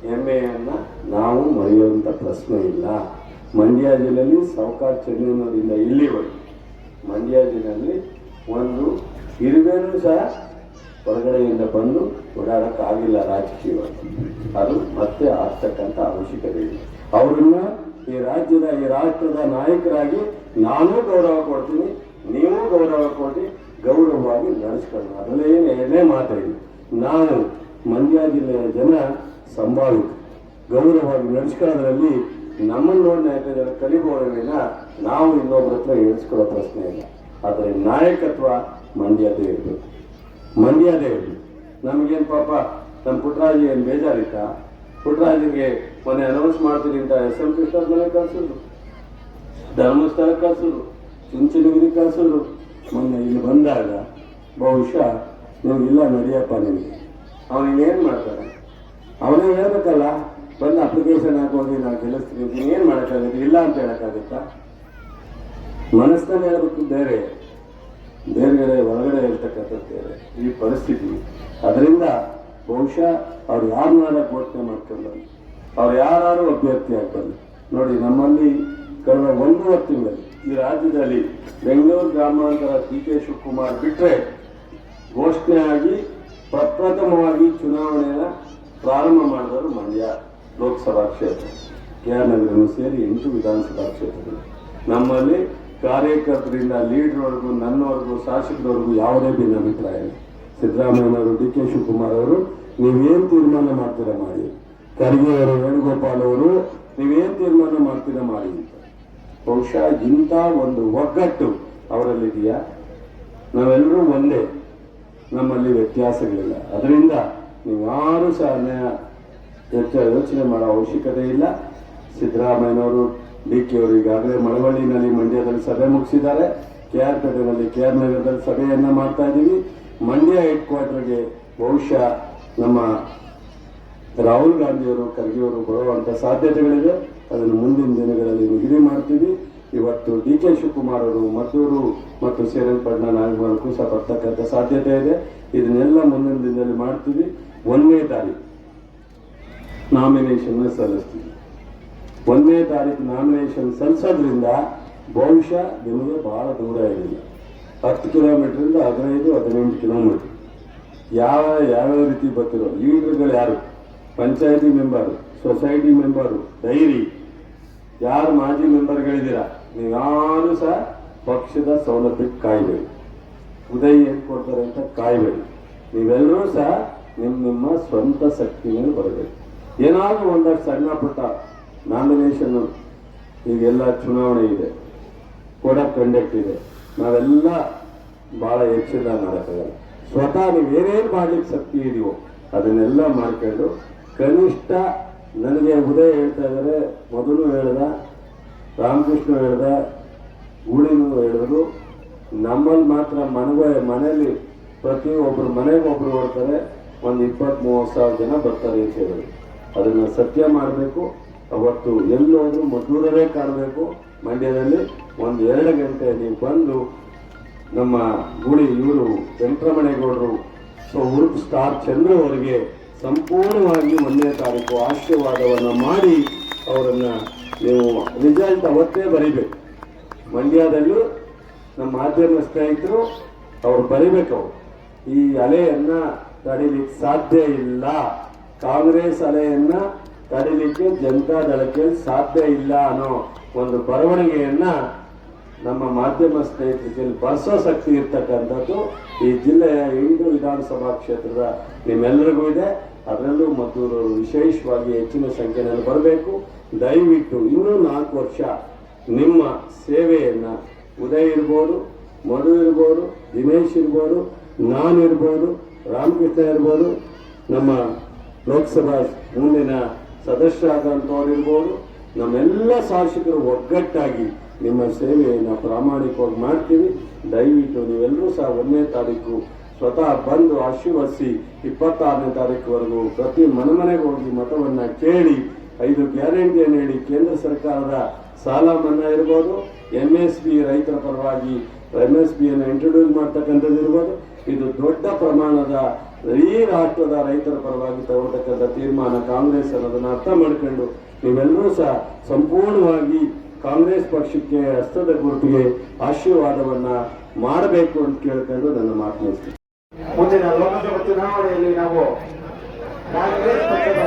ಹೆಮ್ಮೆಯನ್ನು ನಾವು ಮರೆಯುವಂತ ಪ್ರಶ್ನೆ ಇಲ್ಲ. ಮಂಡ್ಯ ಜಿಲ್ಲೆಯಲ್ಲಿ ಸಾವುಕಾರ ಚೆನ್ನೈನವರಿಂದ ಇಲ್ಲಿವರೆಗೆ ಮಂಡ್ಯ ಜಿಲ್ಲೆಯಲ್ಲಿ ಒಂದು ಇರುವೆನೂ ಸಹ ಹೊರಗಡೆಯಿಂದ ಬಂದು ಓಡಾಡೋಕ್ಕಾಗಿಲ್ಲ ರಾಜಕೀಯವಾಗಿ. ಅದು ಮತ್ತೆ ಆಗ್ತಕ್ಕಂಥ ಅವಶ್ಯಕತೆ ಇದೆ. ಅವರನ್ನ ಈ ರಾಜ್ಯದ, ಈ ರಾಷ್ಟ್ರದ ನಾಯಕರಾಗಿ ನಾನು ಗೌರವ ಕೊಡ್ತೀನಿ, ನೀವು ಗೌರವ ಕೊಡಿ, ಗೌರವವಾಗಿ ನಡೆಸ್ಕೊಂಡು ಅದರಲ್ಲೇ ಎರಡನೇ ಮಾತಾಡಿ ನಾನು ಮಂಡ್ಯ ಜಿಲ್ಲೆಯ ಜನ ಸಂಭಾವಿತ ಗೌರವವಾಗಿ ನಡೆಸ್ಕೊಳ್ಳೋದ್ರಲ್ಲಿ ನಮ್ಮನ್ನು ನೋಡಿ ನಾಯಕರ ಕಲಿಬೋಳವಿನ ನಾವು ಇನ್ನೊಬ್ಬರ ಹತ್ರ ಹೇಳಿಸ್ಕೊಳ್ಳೋ ಪ್ರಶ್ನೆ ಇಲ್ಲ. ಆದರೆ ನಾಯಕತ್ವ ಮಂಡ್ಯದೇ ಇರಬೇಕು. ಮಂಡ್ಯದೇ ಇರಬೇಕು. ನಮಗೇನು ಪಾಪ ನಮ್ಮ ಪುಟ್ರಾಜಿ ಏನು ಬೇಜಾರಿತ್ತಾ? ಪುಟ್ಟರಾಜಿಗೆ ಮೊನ್ನೆ ಅನೌನ್ಸ್ ಮಾಡ್ತೀನಿ ಅಂತ ಎಸ್ ಎಂ ಕೃಷ್ಣ ಮನೆ ಕಳಿಸಿದ್ರು. ಧರ್ಮಸ್ಥಳ ಕಳಿಸಿದ್ರು. ಚುಂಚನಗಿರಿ ಕಳಿಸಿದ್ರು. ಮೊನ್ನೆ ಇಲ್ಲಿ ಬಂದಾಗ ಬಹುಶಃ ನೀವು ಇಲ್ಲ ನಡಿಯಪ್ಪ ನಿಮಗೆ. ಅವನಿಗೆ ಏನು ಮಾಡ್ತಾರೆ ಅವನೇ ಹೇಳ್ಬೇಕಲ್ಲ? ಬಂದು ಅಪ್ಲಿಕೇಶನ್ ಹಾಕೋಗಿ ನಾನು ಗೆಲ್ಲಿಸ್ತೀನಿ ಏನು ಮಾಡೋಕ್ಕಾಗುತ್ತೆ, ಇಲ್ಲ ಅಂತ ಹೇಳೋಕ್ಕಾಗುತ್ತಾ? ಮನಸ್ಸಿನಲ್ಲಿ ಹೇಳಬೇಕು ಬೇರೆ. ಬೇರೆ ಒಳಗಡೆ ಹೇಳ್ತಕ್ಕಂಥದ್ದು ಬೇರೆ. ಈ ಪರಿಸ್ಥಿತಿ. ಅದರಿಂದ ಬಹುಶಃ ಅವ್ರು ಯಾರು ಮಾಡಕ್ಕೆ ಯೋಚನೆ ಮಾಡ್ಕೊಂಡು ಅವ್ರು ಯಾರು ಅಭ್ಯರ್ಥಿ ಆಗ್ಬಂದು ನೋಡಿ, ನಮ್ಮಲ್ಲಿ ಕಳೆದ ಒಂದೂವರೆ ತಿಂಗಳಲ್ಲಿ ಈ ರಾಜ್ಯದಲ್ಲಿ ಬೆಂಗಳೂರು ಗ್ರಾಮಾಂತರ ಡಿ ಕೆ ಶಿವಕುಮಾರ್ ಬಿಟ್ಟರೆ ಘೋಷಣೆ ಆಗಿ ಪ್ರಪ್ರಥಮವಾಗಿ ಚುನಾವಣೆಯ ಪ್ರಾರಂಭ ಮಾಡಿದವರು ಮಂಡ್ಯ. ಲೋಕಸಭಾ ಕ್ಷೇತ್ರ, ಕೆ ಆರ್ ನಗರನು ಸೇರಿ ಎಂಟು ವಿಧಾನಸಭಾ ಕ್ಷೇತ್ರಗಳು. ನಮ್ಮಲ್ಲಿ ಕಾರ್ಯಕರ್ತರಿಂದ ಲೀಡರ್ವರೆಗೂ, ನನ್ನವರೆಗೂ, ಶಾಸಕರವರೆಗೂ ಯಾವುದೇ ಭಿನ್ನಾಭಿಪ್ರಾಯ ಇಲ್ಲ. ಸಿದ್ದರಾಮಯ್ಯನವರು ಡಿ ಕೆ ಶಿವಕುಮಾರ್ ಅವರು, ನೀವೇನು ತೀರ್ಮಾನ ಮಾಡ್ತೀರಾ ಮಾಡಿ. ಖರ್ಗೆ ಅವರು, ವೇಣುಗೋಪಾಲ್ ಅವರು, ನೀವೇನು ತೀರ್ಮಾನ ಮಾಡ್ತೀರಾ ಮಾಡಿ ಅಂತ. ಬಹುಶಃ ಇಂಥ ಒಂದು ಒಗ್ಗಟ್ಟು ಅವರಲ್ಲಿದೆಯಾ? ನಾವೆಲ್ಲರೂ ಒಂದೇ. ನಮ್ಮಲ್ಲಿ ವ್ಯತ್ಯಾಸಗಳಿಲ್ಲ. ಅದರಿಂದ ನೀವು ಯಾರು ಸಹ ಹೆಚ್ಚು ಯೋಚನೆ ಮಾಡೋ ಅವಶ್ಯಕತೆ ಇಲ್ಲ. ಸಿದ್ದರಾಮಯ್ಯನವರು, ಡಿ ಕೆ ಅವರು ಈಗಾಗಲೇ ಮಳವಳ್ಳಿನಲ್ಲಿ ಮಂಡ್ಯದಲ್ಲಿ ಸಭೆ ಮುಗಿಸಿದ್ದಾರೆ. ಕೆ ಆರ್ ಪೇಟೆನಲ್ಲಿ ಕೆ ಆರ್ ನಗರದಲ್ಲಿ ಸಭೆಯನ್ನ ಮಾಡ್ತಾ ಇದ್ದೀವಿ. ಮಂಡ್ಯ ಹೆಡ್ ಕ್ವಾರ್ಟರ್ಗೆ ಬಹುಶಃ ನಮ್ಮ ರಾಹುಲ್ ಗಾಂಧಿಯವರು, ಖರ್ಗೆಯವರು ಬರುವಂತ ಸಾಧ್ಯತೆಗಳಿದೆ ಅದನ್ನು ಮುಂದಿನ ದಿನಗಳಲ್ಲಿ ನಿಗದಿ ಮಾಡ್ತೀವಿ. ಇವತ್ತು ಡಿ ಕೆ ಶಿವಕುಮಾರ್ ಅವರು, ಮದ್ದೂರು ಮತ್ತು ಸೇರಲ್ಪಡ್ನ ನಾಗಮಲಕ್ಕೂ ಸಹ ಬರ್ತಕ್ಕಂಥ ಸಾಧ್ಯತೆ ಇದೆ. ಇದನ್ನೆಲ್ಲ ಮುಂದಿನ ದಿನದಲ್ಲಿ ಮಾಡ್ತೀವಿ. ಒಂದನೇ ತಾರೀಕು. ನಾಮಿನೇಷನ್ ಸಲ್ಲಿಸ್ತೀವಿ. ಒಂದನೇ ತಾರೀಕು ನಾಮಿನೇಷನ್ ಸಲ್ಲಿಸೋದ್ರಿಂದ ಬಹುಶಃ ನಿಮಗೆ ಬಹಳ ದೂರ ಇರಲಿಲ್ಲ. ಹತ್ತು ಕಿಲೋಮೀಟ್ರಿಂದ ಹದಿನೈದು, ಹದಿನೆಂಟು ಕಿಲೋಮೀಟರ್. ಯಾವ ಯಾವ ರೀತಿ ಬರ್ತಿರೋ ಲೀಡರ್ಗಳು ಯಾರು? Panchayati member society member dairy ಯಾರು ಮಾಜಿ ಮೆಂಬರ್ಗಳಿದ್ದೀರಾ ನೀವು ಯಾರು ಸಹ ಪಕ್ಷದ ಸೌಲಭ್ಯಕ್ಕೆ ಕಾಯಬೇಡಿ. ಉದಯ್ ಏನ್ ಕೊಡ್ತಾರೆ ಅಂತ ಕಾಯಬೇಡಿ. ನೀವೆಲ್ಲರೂ ಸಹ ನಿಮ್ಮ ನಿಮ್ಮ ಸ್ವಂತ ಶಕ್ತಿ ಮೇಲೆ ಬರಬೇಕು. ಏನಾದರೂ ಒಂದಷ್ಟು ಸಣ್ಣ ಪುಟ್ಟ ನಾಮಿನೇಷನ್ ಈಗೆಲ್ಲ ಚುನಾವಣೆ ಇದೆ. ಕೋಡ್ ಕಂಡಕ್ಟ್ ಇದೆ. ನಾವೆಲ್ಲ ಬಹಳ ಹೆಚ್ಚಿಲ್ಲ ಮಾಡೋಕ್ಕಾಗಲ್ಲ ಸ್ವತಃ ನೀವೇನೇನು ಮಾಡಲಿಕ್ಕೆ ಶಕ್ತಿ ಇದೆಯೋ ಅದನ್ನೆಲ್ಲ ಮಾಡ್ಕೊಂಡು ಕನಿಷ್ಠ ನನಗೆ ಉದಯ ಹೇಳ್ತಾ ಇದ್ದಾರೆ. ಮೊದಲು ಹೇಳ್ದ, ರಾಮಕೃಷ್ಣ ಹೇಳ್ದ, ಗೂಳಿನೂ ಹೇಳಿದ್ರು. ನಮ್ಮಲ್ಲಿ ಮಾತ್ರ ಮನೆಗೆ ಮನೆಯಲ್ಲಿ ಪ್ರತಿಯೊಬ್ಬರು ಮನೆಗೆ ಒಬ್ಬರು ಬರ್ತಾರೆ ಒಂದು ಇಪ್ಪತ್ತ್ ಮೂವತ್ತು ಸಾವಿರ ಜನ ಬರ್ತಾರೆ ಅಂತ ಹೇಳಿದ್ರು. ಅದನ್ನ ಸತ್ಯ ಮಾಡಬೇಕು. ಅವತ್ತು ಎಲ್ಲೋದ್ರು ಮದ್ದೂರರೇ ಕಾಣಬೇಕು. ಮಂಡ್ಯದಲ್ಲಿ ಒಂದು ಎರಡು ಗಂಟೆ ನೀವು ಬಂದು ನಮ್ಮ ಗುಳಿ ಇವರು ವೆಂಕಟರಮಣೇಗೌಡರು ಸೊ ಉರುಪ್ ಸ್ಟಾರ್ ಚಂದ್ರ ಅವರಿಗೆ ಸಂಪೂರ್ಣವಾಗಿ ಒಂದನೇ ತಾರೀಕು ಆಶೀರ್ವಾದವನ್ನು ಮಾಡಿ ಅವರನ್ನು ನೀವು ರಿಸಲ್ಟ್ ಅವತ್ತೇ ಬರೀಬೇಕು. ಮಂಡ್ಯದಲ್ಲೂ ನಮ್ಮ ಮಾಧ್ಯಮ ಸ್ನೇಹಿತರು ಅವ್ರು ಬರೀಬೇಕು ಈ ಅಲೆಯನ್ನ ತಡೀಲಿಕ್ಕೆ ಸಾಧ್ಯ ಇಲ್ಲ. ಕಾಂಗ್ರೆಸ್ ಅಲೆಯನ್ನ ತಡಿಲಿಕ್ಕೆ ಜನತಾದಳಕ್ಕೆ ಸಾಧ್ಯ ಇಲ್ಲ ಅನ್ನೋ ಒಂದು ಬರವಣಿಗೆಯನ್ನ ನಮ್ಮ ಮಾಧ್ಯಮ ಸ್ನೇಹಿತರಿಗೆ ಬರ್ಸೋ ಶಕ್ತಿ ಇರ್ತಕ್ಕಂಥದ್ದು ಈ ಜಿಲ್ಲೆಯ ಎಂಟು ವಿಧಾನಸಭಾ ಕ್ಷೇತ್ರದ ನಿಮ್ಮೆಲ್ಲರಿಗೂ ಇದೆ. ಅದರಲ್ಲೂ ಮದ್ದೂರವರು ವಿಶೇಷವಾಗಿ ಹೆಚ್ಚಿನ ಸಂಖ್ಯೆಯಲ್ಲಿ ಬರಬೇಕು. ದಯವಿಟ್ಟು ಇನ್ನೂ ನಾಲ್ಕು ವರ್ಷ ನಿಮ್ಮ ಸೇವೆಯನ್ನ ಉದಯ್ ಇರ್ಬೋದು, ಮಧು ಇರ್ಬೋದು, ದಿನೇಶ್ ಇರ್ಬೋದು ನಾನಿರ್ಬೋದು ರಾಮಕೃಷ್ಣ ಇರ್ಬೋದು, ನಮ್ಮ ಲೋಕಸಭಾ ಮುಂದಿನ ಸದಸ್ಯರಾದಂಥವರಿರ್ಬೋದು ನಮ್ಮೆಲ್ಲ ಶಾಸಕರು ಒಗ್ಗಟ್ಟಾಗಿ ನಿಮ್ಮ ಸೇವೆಯನ್ನು ಪ್ರಾಮಾಣಿಕವಾಗಿ ಮಾಡ್ತೀವಿ. ದಯವಿಟ್ಟು ನೀವೆಲ್ಲರೂ ಸಹ ಒಂದನೇ ತಾರೀಕು ಸ್ವತಃ ಬಂದು ಆಶೀರ್ವದಿಸಿ ಇಪ್ಪತ್ತಾರನೇ ತಾರೀಕುವರೆಗೂ ಪ್ರತಿ ಮನೆ ಹೋಗಿ ಮತವನ್ನು ಕೇಳಿ, ಐದು ಗ್ಯಾರಂಟಿಯನ್ನು ಹೇಳಿ ಕೇಂದ್ರ ಸರ್ಕಾರದ ಸಾಲ ಮನ್ನಾ ಇರ್ಬೋದು. ಎಂ ಎಸ್ ಪಿ ರೈತರ ಪರವಾಗಿ ಎಂ ಎಸ್ ಅನ್ನು ಇಂಟ್ರೊಡ್ಯೂಸ್ ಮಾಡ್ತಕ್ಕಂಥದ್ದು ಇರ್ಬೋದು ಇದು ದೊಡ್ಡ ಪ್ರಮಾಣದ ಈ ರಾಷ್ಟ್ರದ ರೈತರ ಪರವಾಗಿ ತಗೊಳ್ತಕ್ಕಂಥ ತೀರ್ಮಾನ ಕಾಂಗ್ರೆಸ್ ಅನ್ನೋದನ್ನ ಅರ್ಥ ಮಾಡ್ಕೊಂಡು ನೀವೆಲ್ಲರೂ ಸಹ ಸಂಪೂರ್ಣವಾಗಿ ಕಾಂಗ್ರೆಸ್ ಪಕ್ಷಕ್ಕೆ ಹಸ್ತದ ಗುರುತಿಗೆ ಆಶೀರ್ವಾದವನ್ನ ಮಾಡಬೇಕು ಅಂತ ಕೇಳ್ಕೊಂಡು ನನ್ನ ಮಾತು ಮುಂದಿನ ಲೋಕಸಭಾ ಚುನಾವಣೆಯಲ್ಲಿ ನಾವು ಕಾಂಗ್ರೆಸ್ ಪಕ್ಷದ